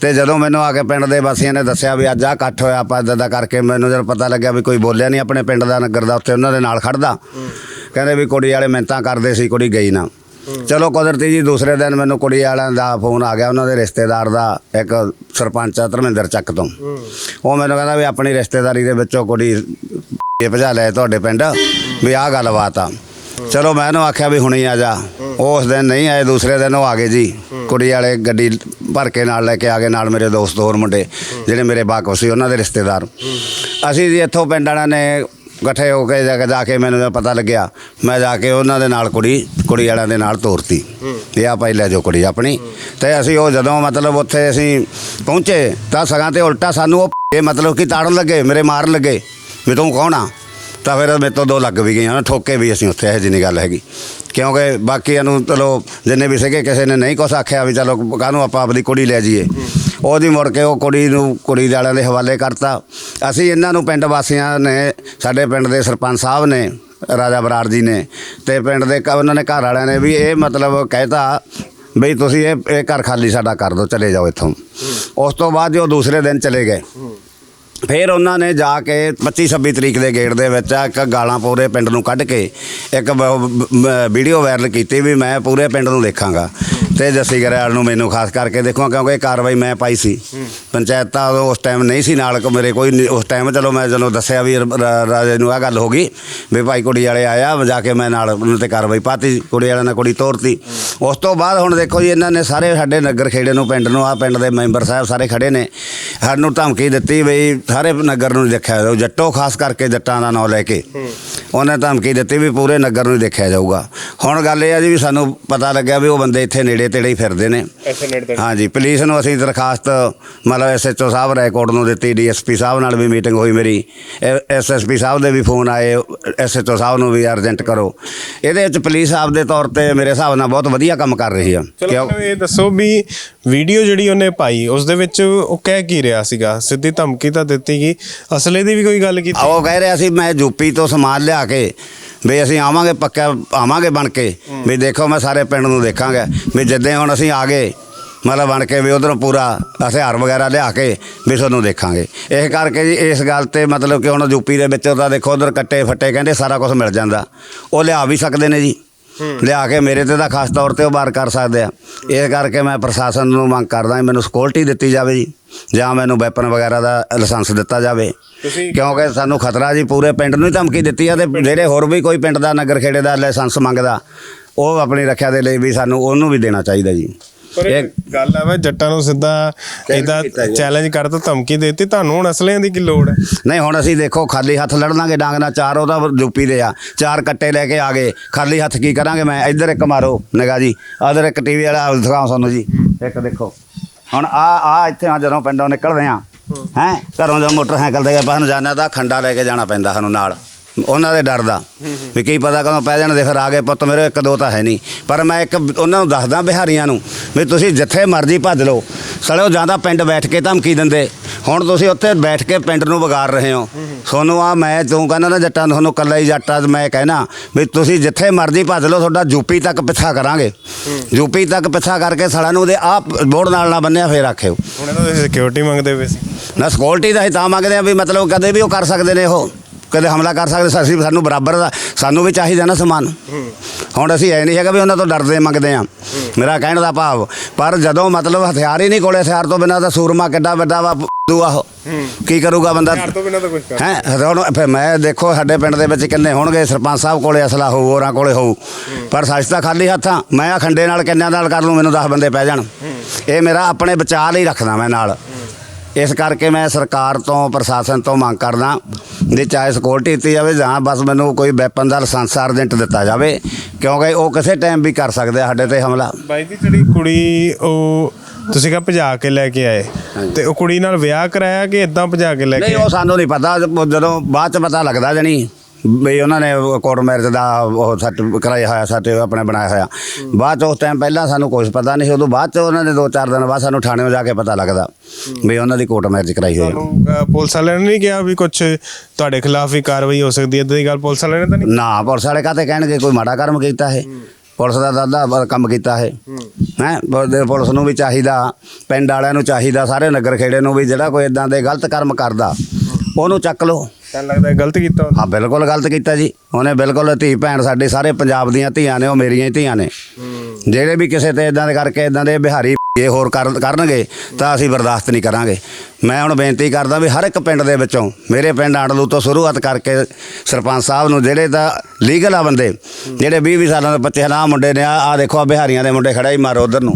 ਤੇ ਜਦੋਂ ਮੈਨੂੰ ਆ ਕੇ ਪਿੰਡ ਦੇ ਵਾਸੀਆਂ ਨੇ ਦੱਸਿਆ ਵੀ ਅੱਜ ਆ ਇਕੱਠ ਹੋਇਆ ਆਪਾਂ ਇੱਦਾਂ ਦਾ ਕਰਕੇ ਮੈਨੂੰ ਜਦ ਪਤਾ ਲੱਗਿਆ ਵੀ ਕੋਈ ਬੋਲਿਆ ਨਹੀਂ ਆਪਣੇ ਪਿੰਡ ਦਾ ਨਗਰ ਦਾ ਉੱਥੇ ਉਹਨਾਂ ਦੇ ਨਾਲ ਖੜਦਾ ਕਹਿੰਦੇ ਵੀ ਕੁੜੀ ਵਾਲੇ ਮਿਹਨਤਾਂ ਕਰਦੇ ਸੀ ਕੁੜੀ ਗਈ ਨਾ। ਚਲੋ ਕੁਦਰਤੀ ਜੀ, ਦੂਸਰੇ ਦਿਨ ਮੈਨੂੰ ਕੁੜੀ ਵਾਲਿਆਂ ਦਾ ਫੋਨ ਆ ਗਿਆ, ਉਹਨਾਂ ਦੇ ਰਿਸ਼ਤੇਦਾਰ ਦਾ, ਇੱਕ ਸਰਪੰਚ ਆ ਧਰਮਿੰਦਰ ਚੱਕ ਤੋਂ। ਉਹ ਮੈਨੂੰ ਕਹਿੰਦਾ ਵੀ ਆਪਣੀ ਰਿਸ਼ਤੇਦਾਰੀ ਦੇ ਵਿੱਚੋਂ ਕੁੜੀ ਇਹ ਭਜਾ ਲੈ ਤੁਹਾਡੇ ਪਿੰਡ, ਵੀ ਆਹ ਗੱਲਬਾਤ ਆ। ਚਲੋ ਮੈਂ ਉਹਨੂੰ ਆਖਿਆ ਵੀ ਹੁਣੇ ਆ ਜਾ। ਉਹ ਉਸ ਦਿਨ ਨਹੀਂ ਆਏ, ਦੂਸਰੇ ਦਿਨ ਉਹ ਆ ਗਏ ਜੀ। ਕੁੜੀ ਵਾਲੇ ਗੱਡੀ ਭਰ ਕੇ ਨਾਲ ਲੈ ਕੇ ਆ ਗਏ, ਨਾਲ ਮੇਰੇ ਦੋਸਤ ਹੋਰ ਮੁੰਡੇ, ਜਿਹੜੇ ਮੇਰੇ ਬਾਕੋ ਸੀ, ਉਹਨਾਂ ਦੇ ਰਿਸ਼ਤੇਦਾਰ। ਅਸੀਂ ਜੀ ਇੱਥੋਂ ਪਿੰਡ ਵਾਲਿਆਂ ਨੇ ਇਕੱਠੇ ਹੋ ਕੇ ਜਾ ਕੇ ਜਾ ਕੇ ਮੈਨੂੰ ਜਦੋਂ ਪਤਾ ਲੱਗਿਆ। ਮੈਂ ਜਾ ਕੇ ਉਹਨਾਂ ਦੇ ਨਾਲ ਕੁੜੀ ਕੁੜੀ ਵਾਲਿਆਂ ਦੇ ਨਾਲ ਤੋਰਤੀ। ਇਹ ਆ ਭਾਈ ਲੈ ਜਾਓ ਕੁੜੀ ਆਪਣੀ। ਤੇ ਅਸੀਂ ਉਹ ਜਦੋਂ ਮਤਲਬ ਉੱਥੇ ਅਸੀਂ ਪਹੁੰਚੇ ਤਾਂ ਸਗਾਂ ਤੇ ਉਲਟਾ ਸਾਨੂੰ ਉਹ ਇਹ ਮਤਲਬ ਕਿ ਤਾੜਨ ਲੱਗੇ, ਮੇਰੇ ਮਾਰਨ ਲੱਗੇ। ਵੀ ਤੂੰ ਕੌਣ ਆ? ਤਾਂ ਫਿਰ ਮੇਰੇ ਤੋਂ ਦੋ ਲੱਗ ਵੀ ਗਈਆਂ ਨਾ ਠੋਕੇ ਵੀ ਅਸੀਂ ਉੱਥੇ, ਇਹ ਜਿਹੀ ਗੱਲ ਹੈਗੀ। ਕਿਉਂਕਿ ਬਾਕੀਆਂ ਨੂੰ ਚਲੋ, ਜਿੰਨੇ ਵੀ ਸੀਗੇ, ਕਿਸੇ ਨੇ ਨਹੀਂ ਕੁਛ ਆਖਿਆ ਵੀ ਚਲੋ, ਕਾਹਨੂੰ ਆਪਾਂ ਆਪਣੀ ਕੁੜੀ ਲੈ ਜਾਈਏ। ਉਹਦੀ ਮੁੜ ਕੇ ਉਹ ਕੁੜੀ ਨੂੰ, ਕੁੜੀ ਵਾਲਿਆਂ ਦੇ ਹਵਾਲੇ ਕਰਤਾ। ਅਸੀਂ ਇਹਨਾਂ ਨੂੰ ਪਿੰਡ ਵਾਸੀਆਂ ਨੇ, ਸਾਡੇ ਪਿੰਡ ਦੇ ਸਰਪੰਚ ਸਾਹਿਬ ਨੇ, ਰਾਜਾ ਬਰਾੜ ਜੀ ਨੇ ਤੇ ਪਿੰਡ ਦੇ ਕ- ਉਹਨਾਂ ਨੇ ਘਰ ਵਾਲਿਆਂ ਨੇ ਵੀ ਇਹ ਮਤਲਬ ਕਹਿਤਾ ਬਈ ਤੁਸੀਂ ਇਹ ਇਹ ਘਰ ਖਾਲੀ ਸਾਡਾ ਕਰ ਦਿਓ ਚਲੇ ਜਾਓ ਇੱਥੋਂ। ਉਸ ਤੋਂ ਬਾਅਦ ਜੋ ਦੂਸਰੇ ਦਿਨ ਚਲੇ ਗਏ। ਫਿਰ ਉਹਨਾਂ ਨੇ ਜਾ ਕੇ 25 26 ਤਰੀਕ ਦੇ ਗੇਟ ਦੇ ਵਿੱਚ ਇੱਕ ਗਾਲਾਂ ਪੂਰੇ ਪਿੰਡ ਨੂੰ ਕੱਢ ਕੇ ਇੱਕ ਵੀਡੀਓ ਵਾਇਰਲ ਕੀਤੀ ਵੀ ਮੈਂ ਪੂਰੇ ਪਿੰਡ ਨੂੰ ਦੇਖਾਂਗਾ। ਤੇ ਜੱਸੀ ਗਰੇਵਾਲ ਨੂੰ ਮੈਨੂੰ ਖਾਸ ਕਰਕੇ ਦੇਖੋ ਕਿਉਂਕਿ ਇਹ ਕਾਰਵਾਈ ਮੈਂ ਪਾਈ ਸੀ। ਪੰਚਾਇਤਾਂ ਉਦੋਂ ਉਸ ਟਾਈਮ ਨਹੀਂ ਸੀ ਨਾਲ ਕੋ ਮੇਰੇ ਕੋਈ ਨਹੀਂ- ਉਸ ਟਾਈਮ ਚਲੋ ਮੈਂ ਚਲੋ ਦੱਸਿਆ ਵੀ ਰ- ਰ- ਰਾਜੇ ਨੂੰ ਆ ਗੱਲ ਹੋ ਗਈ ਵੀ ਭਾਈ ਕੁੜੀ ਵਾਲੇ ਆਇਆ ਜਾ ਕੇ ਮੈਂ ਨਾਲ ਉਹਨਾਂ ਤੇ ਕਾਰਵਾਈ ਪਾਤੀ, ਕੁੜੀ ਵਾਲਿਆਂ ਨੇ ਕੁੜੀ ਤੋਰਤੀ। ਉਸ ਤੋਂ ਬਾਅਦ ਹੁਣ ਦੇਖੋ ਜੀ ਇਹਨਾਂ ਨੇ ਸਾਰੇ ਸਾਡੇ ਨਗਰ ਖੇੜੇ ਨੂੰ, ਪਿੰਡ ਨੂੰ ਆ ਪਿੰਡ ਦੇ ਮੈਂਬਰ ਸਾਹਿਬ ਸਾਰੇ ਖੜੇ ਨੇ। ਸਾਨੂੰ ਧਮਕੀ ਦਿੱਤੀ ਵੀ ਸਾਰੇ ਨਗਰ ਨੂੰ ਦੇਖਿਆ ਜਾਊ, ਜੱਟੋ ਖਾਸ ਕਰਕੇ ਜੱਟਾਂ ਦਾ ਨਾਂ ਲੈ ਕੇ। ਉਹਨੇ ਧਮਕੀ ਦਿੱਤੀ ਵੀ ਪੂਰੇ ਨਗਰ ਨੂੰ ਦੇਖਿਆ ਜਾਊਗਾ। ਹੁਣ ਗੱਲ ਇਹ ਆ ਜੀ ਵੀ ਸਾਨੂੰ ਪਤਾ ਲੱਗਿਆ ਵੀ ਉਹ ਬੰਦੇ ਇੱਥੇ ਨੇੜੇ ਤੇੜੇ ਹੀ ਫਿਰਦੇ ਨੇ। ਐਸੇ ਨੇੜੇ ਹਾਂਜੀ ਪੁਲਿਸ ਨੂੰ ਅਸੀਂ ਦਰਖਾਸਤ ਮਤਲਬ ਐਸਐਚਓ ਸਾਹਿਬ ਰੈਕੋਰਡ ਨੂੰ ਦਿੱਤੀ ਡੀਐਸਪੀ ਸਾਹਿਬ ਨਾਲ ਵੀ ਮੀਟਿੰਗ ਹੋਈ ਮੇਰੀ। ਐਸਐਸਪੀ ਸਾਹਿਬ ਦੇ ਵੀ ਫੋਨ ਆਏ ਐਸਐਚਓ ਸਾਹਿਬ ਨੂੰ ਵੀ ਅਰਜੈਂਟ ਕਰੋ। ਇਹਦੇ ਵਿੱਚ ਪੁਲਿਸ ਆਪਦੇ ਤੌਰ ਤੇ ਮੇਰੇ ਹਿਸਾਬ ਨਾਲ ਬਹੁਤ ਵਧੀਆ ਕੰਮ ਕਰ ਰਹੀ ਆ। ਚਲੋ ਮੈਨੂੰ ਇਹ ਦੱਸੋ ਵੀ ਵੀਡੀਓ ਜਿਹੜੀ ਉਹਨੇ ਪਾਈ ਉਸ ਦੇ ਵਿੱਚ ਉਹ ਕਹਿ ਕੀ ਰਿਹਾ ਸੀਗਾ? ਸਿੱਧੀ ਧਮਕੀ ਤਾਂ ਦਿੱਤੀ ਗਈ। ਅਸਲੇ ਦੀ ਵੀ ਕੋਈ ਗੱਲ ਕੀਤੀ? ਉਹ ਕਹਿ ਰਿਹਾ ਸੀ ਮੈਂ ਯੂਪੀ ਤੋਂ ਸਮਾਨ ਲਿਆ ਕੇ ਵੀ ਅਸੀਂ ਆਵਾਂਗੇ ਪੱਕਾ ਆਵਾਂਗੇ ਬਣ ਕੇ। ਵੀ ਦੇਖੋ ਮੈਂ ਸਾਰੇ ਪਿੰਡ ਨੂੰ ਦੇਖਾਂਗਾ। ਵੀ ਜਿੱਦਾਂ ਹੁਣ ਅਸੀਂ ਆ ਗਏ ਮਤਲਬ ਬਣ ਕੇ ਵੀ ਉਧਰੋਂ ਪੂਰਾ ਹਥਿਆਰ ਵਗੈਰਾ ਲਿਆ ਕੇ ਵੀ ਤੁਹਾਨੂੰ ਦੇਖਾਂਗੇ। ਇਸ ਕਰਕੇ ਜੀ ਇਸ ਗੱਲ ਤੇ ਮਤਲਬ ਕਿ ਹੁਣ ਯੂਪੀ ਦੇ ਵਿੱਚ ਤਾਂ ਦੇਖੋ ਉਧਰ ਕੱਟੇ ਫੱਟੇ ਕਹਿੰਦੇ ਸਾਰਾ ਕੁਝ ਮਿਲ ਜਾਂਦਾ। ਉਹ ਲਿਆ ਵੀ ਸਕਦੇ ਨੇ ਜੀ। ਲਿਆ ਕੇ ਮੇਰੇ ਤੇ ਤਾਂ ਖਾਸ ਤੌਰ ਤੇ ਉਹ ਬਾਰ ਕਰ ਸਕਦੇ ਆ। ਇਸ ਕਰਕੇ ਮੈਂ ਪ੍ਰਸ਼ਾਸਨ ਨੂੰ ਮੰਗ ਕਰਦਾ ਮੈਨੂੰ ਸਿਕਿਉਰਿਟੀ ਦਿੱਤੀ ਜਾਵੇ ਜੀ। ਜਾਂ ਮੈਨੂੰ ਵੈਪਨ ਵਗੈਰਾ ਦਾ ਲਾਇਸੈਂਸ ਦਿੱਤਾ ਜਾਵੇ। ਕਿਉਂਕਿ ਸਾਨੂੰ ਖਤਰਾ ਜੀ ਪੂਰੇ ਪਿੰਡ ਨੂੰ ਹੀ ਧਮਕੀ ਦਿੱਤੀ ਆ ਤੇ ਜਿਹੜੇ ਹੋਰ ਵੀ ਕੋਈ ਪਿੰਡ ਦਾ ਨਗਰ ਖੇੜੇ ਦਾ ਲਾਇਸੈਂਸ ਮੰਗਦਾ ਉਹ ਆਪਣੀ ਰੱਖਿਆ ਦੇ ਲਈ ਵੀ ਸਾਨੂੰ ਉਹਨੂੰ ਵੀ ਦੇਣਾ ਚਾਹੀਦਾ ਜੀ। ਪਰ ਇਹ ਗੱਲ ਆ ਵਾ ਜੱਟਾਂ ਨੂੰ ਸਿੱਧਾ ਇਹਦਾ। ਚੈਲੰਜ ਕਰਤਾ ਧਮਕੀ ਦਿੱਤੀ। ਤੁਹਾਨੂੰ ਹੁਣ ਅਸਲਿਆਂ ਦੀ ਕੀ ਲੋੜ ਹੈ ਨਹੀਂ ਹੁਣ ਅਸੀਂ ਦੇਖੋ ਖਾਲੀ ਹੱਥ ਲੜ ਲਾਂਗੇ ਡਾਂਗ ਨਾਲ ਚਾਰ ਉਹਦਾ ਯੂਪੀ ਦੇ ਆ। ਚਾਰ ਕੱਟੇ ਲੈ ਕੇ ਆ ਗਏ। ਖਾਲੀ ਹੱਥ ਕੀ ਕਰਾਂਗੇ ਮੈਂ? ਇੱਧਰ ਇੱਕ ਮਾਰੋ ਨਿਗਾ ਜੀ। ਆਦਰ ਇੱਕ ਟੀਵੀ ਵਾਲਾ ਦਿਖਾਓ ਸਾਨੂੰ ਜੀ। ਇੱਕ ਦੇਖੋ। ਹੁਣ ਆ ਆ ਇੱਥੇ ਆ ਜਦੋਂ ਪਿੰਡੋਂ ਨਿਕਲਦੇ ਆ, ਹੈ, ਘਰੋਂ ਜਦੋਂ ਮੋਟਰਸਾਈਕਲ ਦੇ ਆਪਾਂ ਨੂੰ ਜਾਣਾ ਤਾਂ ਖੰਡਾ ਲੈ ਕੇ ਜਾਣਾ ਪੈਂਦਾ ਸਾਨੂੰ ਨਾਲ। ਉਹਨਾਂ ਦੇ ਡਰ ਦਾ, ਵੀ ਕੀ ਪਤਾ ਕਦੋਂ ਪੈ ਜਾਣ ਦੇ ਫਿਰ ਆ ਗਏ ਪੁੱਤ ਮੇਰੇ, ਇੱਕ ਦੋ ਤਾਂ ਹੈ ਨਹੀਂ। ਪਰ ਮੈਂ ਇੱਕ, ਉਹਨਾਂ ਨੂੰ ਦੱਸਦਾ ਬਿਹਾਰੀਆਂ ਨੂੰ, ਵੀ ਤੁਸੀਂ ਜਿੱਥੇ ਮਰਜ਼ੀ ਭੱਜ ਲਓ ਸੜਿਓ ਜਾਂਦਾ ਪਿੰਡ ਬੈਠ ਕੇ ਧਮਕੀ ਦਿੰਦੇ। ਹੁਣ ਤੁਸੀਂ ਉੱਥੇ ਬੈਠ ਕੇ ਪਿੰਡ ਨੂੰ ਵਿਗਾੜ ਰਹੇ ਹੋ। ਤੁਹਾਨੂੰ ਆ ਮੈਂ ਤੂੰ ਕਹਿੰਦਾ ਨਾ ਜੱਟਾਂ ਤੁਹਾਨੂੰ ਕੱਲਾ ਹੀ ਜੱਟਾਂ ਮੈਂ ਕਹਿਣਾ ਵੀ ਤੁਸੀਂ ਜਿੱਥੇ ਮਰਜ਼ੀ ਭੱਜ ਲਓ ਤੁਹਾਡਾ ਯੂਪੀ ਤੱਕ ਪਿੱਛਾ ਕਰਾਂਗੇ। ਯੂਪੀ ਤੱਕ ਪਿੱਛਾ ਕਰਕੇ ਸੜਾ ਨੂੰ ਦੇ ਆ ਬੋਰਡ ਨਾਲ ਨਾ ਬੰਨਿਆ ਫੇਰ ਆਖਿਓ। ਹੁਣ ਇਹਨਾਂ ਦੇ ਸਿਕਿਉਰਿਟੀ ਮੰਗਦੇ ਪਏ ਸੀ। ਨਾ ਸਕਿਉਰਟੀ ਦਾ ਹੀ ਤਾਂ ਮੰਗਦੇ ਆ ਵੀ ਮਤਲਬ ਕਦੇ ਵੀ ਉਹ ਕਰ ਸਕਦੇ ਨੇ ਉਹ। ਕਦੇ ਹਮਲਾ ਕਰ ਸਕਦੇ ਸੀ, ਅਸੀਂ ਸਾਨੂੰ ਬਰਾਬਰ ਦਾ ਸਾਨੂੰ ਵੀ ਚਾਹੀਦਾ ਨਾ ਸਮਾਨ। ਹੁਣ ਅਸੀਂ ਐ ਨਹੀਂ ਹੈਗਾ ਵੀ ਉਹਨਾਂ ਤੋਂ ਡਰਦੇ ਮੰਗਦੇ ਆ ਮੇਰਾ ਕਹਿਣ ਦਾ ਭਾਵ ਪਰ ਜਦੋਂ ਮਤਲਬ ਹਥਿਆਰ ਹੀ ਨਹੀਂ ਕੋਲੇ ਹਥਿਆਰ ਤੋਂ ਬਿਨਾਂ ਤਾਂ ਸੂਰਮਾ ਕਿੱਡਾ ਵੱਡਾ ਵਾ ਦੂਆ ਉਹ ਕੀ ਕਰੂਗਾ ਬੰਦਾ? ਘਰ ਤੋਂ ਬਿਨਾਂ ਤਾਂ ਕੁਝ ਕਰ ਹੈ ਹੁਣ ਫਿਰ ਮੈਂ ਦੇਖੋ ਸਾਡੇ ਪਿੰਡ ਦੇ ਵਿੱਚ ਕਿੰਨੇ ਹੋਣਗੇ ਸਰਪੰਚ ਸਾਹਿਬ ਕੋਲੇ ਅਸਲਾ ਹੋਊ ਹੋਰਾਂ ਕੋਲੇ ਹੋਊ। ਪਰ ਸੱਚ ਤਾਂ ਖਾਲੀ ਹੱਥਾਂ ਮੈਂ ਆ ਖੰਡੇ ਨਾਲ ਕਿੰਨਿਆਂ ਨਾਲ ਕਰ ਲੂੰ ਮੈਨੂੰ 10 ਬੰਦੇ ਪੈ ਜਾਣ। ਇਹ ਮੇਰਾ ਆਪਣੇ ਬਚਾਅ ਲਈ ਰੱਖਦਾ ਮੈਂ ਨਾਲ। ਇਸ ਕਰਕੇ ਮੈਂ ਸਰਕਾਰ ਤੋਂ ਪ੍ਰਸ਼ਾਸਨ ਤੋਂ ਮੰਗ ਕਰਦਾ ਜੇ ਚਾਹੇ ਸਿਕਿਉਰਿਟੀ ਦਿੱਤੀ ਜਾਵੇ ਜਾਂ ਬਸ ਮੈਨੂੰ ਕੋਈ ਵੈਪਨ ਦਾ ਲਾਇਸੈਂਸ ਅਰਜੈਂਟ ਦਿੱਤਾ ਜਾਵੇ ਕਿਉਂਕਿ ਉਹ ਕਿਸੇ ਟਾਈਮ ਵੀ ਕਰ ਸਕਦੇ ਆ ਸਾਡੇ ਤੇ ਹਮਲਾ। ਬਾਈ ਦੀ ਜਿਹੜੀ ਕੁੜੀ ਉਹ ਤੁਸੀਂ ਕਹਾ ਭਜਾ ਕੇ ਲੈ ਕੇ ਆਏ ਤੇ ਉਹ ਕੁੜੀ ਨਾਲ ਵਿਆਹ ਕਰਾਇਆ ਕਿ ਇਦਾਂ ਭਜਾ ਕੇ ਲੈ ਕੇ ਨਹੀਂ ਉਹ ਸਾਨੂੰ ਨਹੀਂ ਪਤਾ ਜਦੋਂ ਬਾਅਦ ਚ ਪਤਾ ਲੱਗਦਾ ਜਣੀ। ਵੀ ਉਹਨਾਂ ਨੇ ਕੋਰਟ ਮੈਰਿਜ ਦਾ ਉਹ ਸੱਟ ਕਰਾਇਆ ਹੋਇਆ ਸੱਟ ਆਪਣਾ ਬਣਾਇਆ ਹੋਇਆ। ਬਾਅਦ ਚ ਉਸ ਟਾਈਮ ਪਹਿਲਾਂ ਸਾਨੂੰ ਕੁਝ ਪਤਾ ਨਹੀਂ ਸੀ ਉਦੋਂ ਬਾਅਦ ਚ ਉਹਨਾਂ ਨੇ ਦੋ ਚਾਰ ਦਿਨ ਬਾਅਦ ਸਾਨੂੰ ਥਾਣੇ ਜਾ ਕੇ ਪਤਾ ਲੱਗਦਾ ਵੀ ਉਹਨਾਂ ਦੀ ਕੋਰਟ ਮੈਰਿਜ ਕਰਾਈ ਹੋਈ ਹੈ। ਤੁਹਾਨੂੰ ਅਹ, ਪੁਲਿਸ ਵਾਲਿਆਂ ਨੇ ਨਹੀਂ ਕਿਹਾ ਵੀ ਕੁਝ ਤੁਹਾਡੇ ਖਿਲਾਫ ਵੀ ਕਾਰਵਾਈ ਹੋ ਸਕਦੀ ਹੈ? ਇਦਾਂ ਦੀ ਗੱਲ ਪੁਲਿਸ ਵਾਲਿਆਂ ਨੇ ਤਾਂ ਨਹੀਂ ਨਾ ਪੁਲਿਸ ਵਾਲੇ ਕਾਤੇ ਕਹਿਣਗੇ? ਕੋਈ ਮਾੜਾ ਕਰਮ ਕੀਤਾ ਹੈ। ਪੁਲਿਸ ਦਾ ਦਾਦਾ ਕੰਮ ਕੀਤਾ ਹੈ। ਹੈ। ਪੁਲਿਸ ਨੂੰ ਵੀ ਚਾਹੀਦਾ ਪਿੰਡ ਵਾਲਿਆਂ ਨੂੰ ਚਾਹੀਦਾ ਸਾਰੇ ਨਗਰ ਖੇੜੇ ਨੂੰ ਵੀ ਜਿਹੜਾ ਕੋਈ ਇਦਾਂ ਦੇ ਗਲਤ ਕਰਮ ਕਰਦਾ ਉਹਨੂੰ ਚੱਕ ਲਓ। ਤੁਹਾਨੂੰ ਲੱਗਦਾ ਇਹ ਗਲਤ ਕੀਤਾ ਉਹਨੇ? ਹਾਂ ਬਿਲਕੁਲ ਗਲਤ ਕੀਤਾ ਜੀ। ਉਹਨੇ ਬਿਲਕੁਲ ਧੀ ਭੈਣ ਸਾਡੇ ਸਾਰੇ ਪੰਜਾਬ ਦੀਆਂ ਧੀਆਂ ਨੇ ਉਹ ਮੇਰੀਆਂ ਹੀ ਧੀਆਂ ਨੇ। ਜਿਹੜੇ ਵੀ ਕਿਸੇ ਤੇ ਇਦਾਂ ਦੇ ਕਰਕੇ ਇਦਾਂ ਦੇ ਬਿਹਾਰੀ ਇਹ ਹੋਰ ਕਰ- ਕਰਨਗੇ ਤਾਂ ਅਸੀਂ ਬਰਦਾਸ਼ਤ ਨਹੀਂ ਕਰਾਂਗੇ। ਮੈਂ ਹੁਣ ਬੇਨਤੀ ਕਰਦਾ ਵੀ ਹਰ ਇੱਕ ਪਿੰਡ ਦੇ ਵਿੱਚੋਂ ਮੇਰੇ ਪਿੰਡ ਆਂਡਲੂ ਤੋਂ ਸ਼ੁਰੂਆਤ ਕਰਕੇ ਸਰਪੰਚ ਸਾਹਿਬ ਨੂੰ ਜਿਹੜੇ ਤਾਂ ਲੀਗਲ ਆ ਬੰਦੇ ਜਿਹੜੇ 20 20 ਸਾਲਾਂ ਦੇ ਬੱਚੇ ਨਾ ਮੁੰਡੇ ਨੇ ਆ ਆ ਦੇਖੋ ਆ ਬਿਹਾਰੀਆਂ ਦੇ ਮੁੰਡੇ ਖੜਾ ਹੀ ਮਾਰੋ ਉਧਰ ਨੂੰ।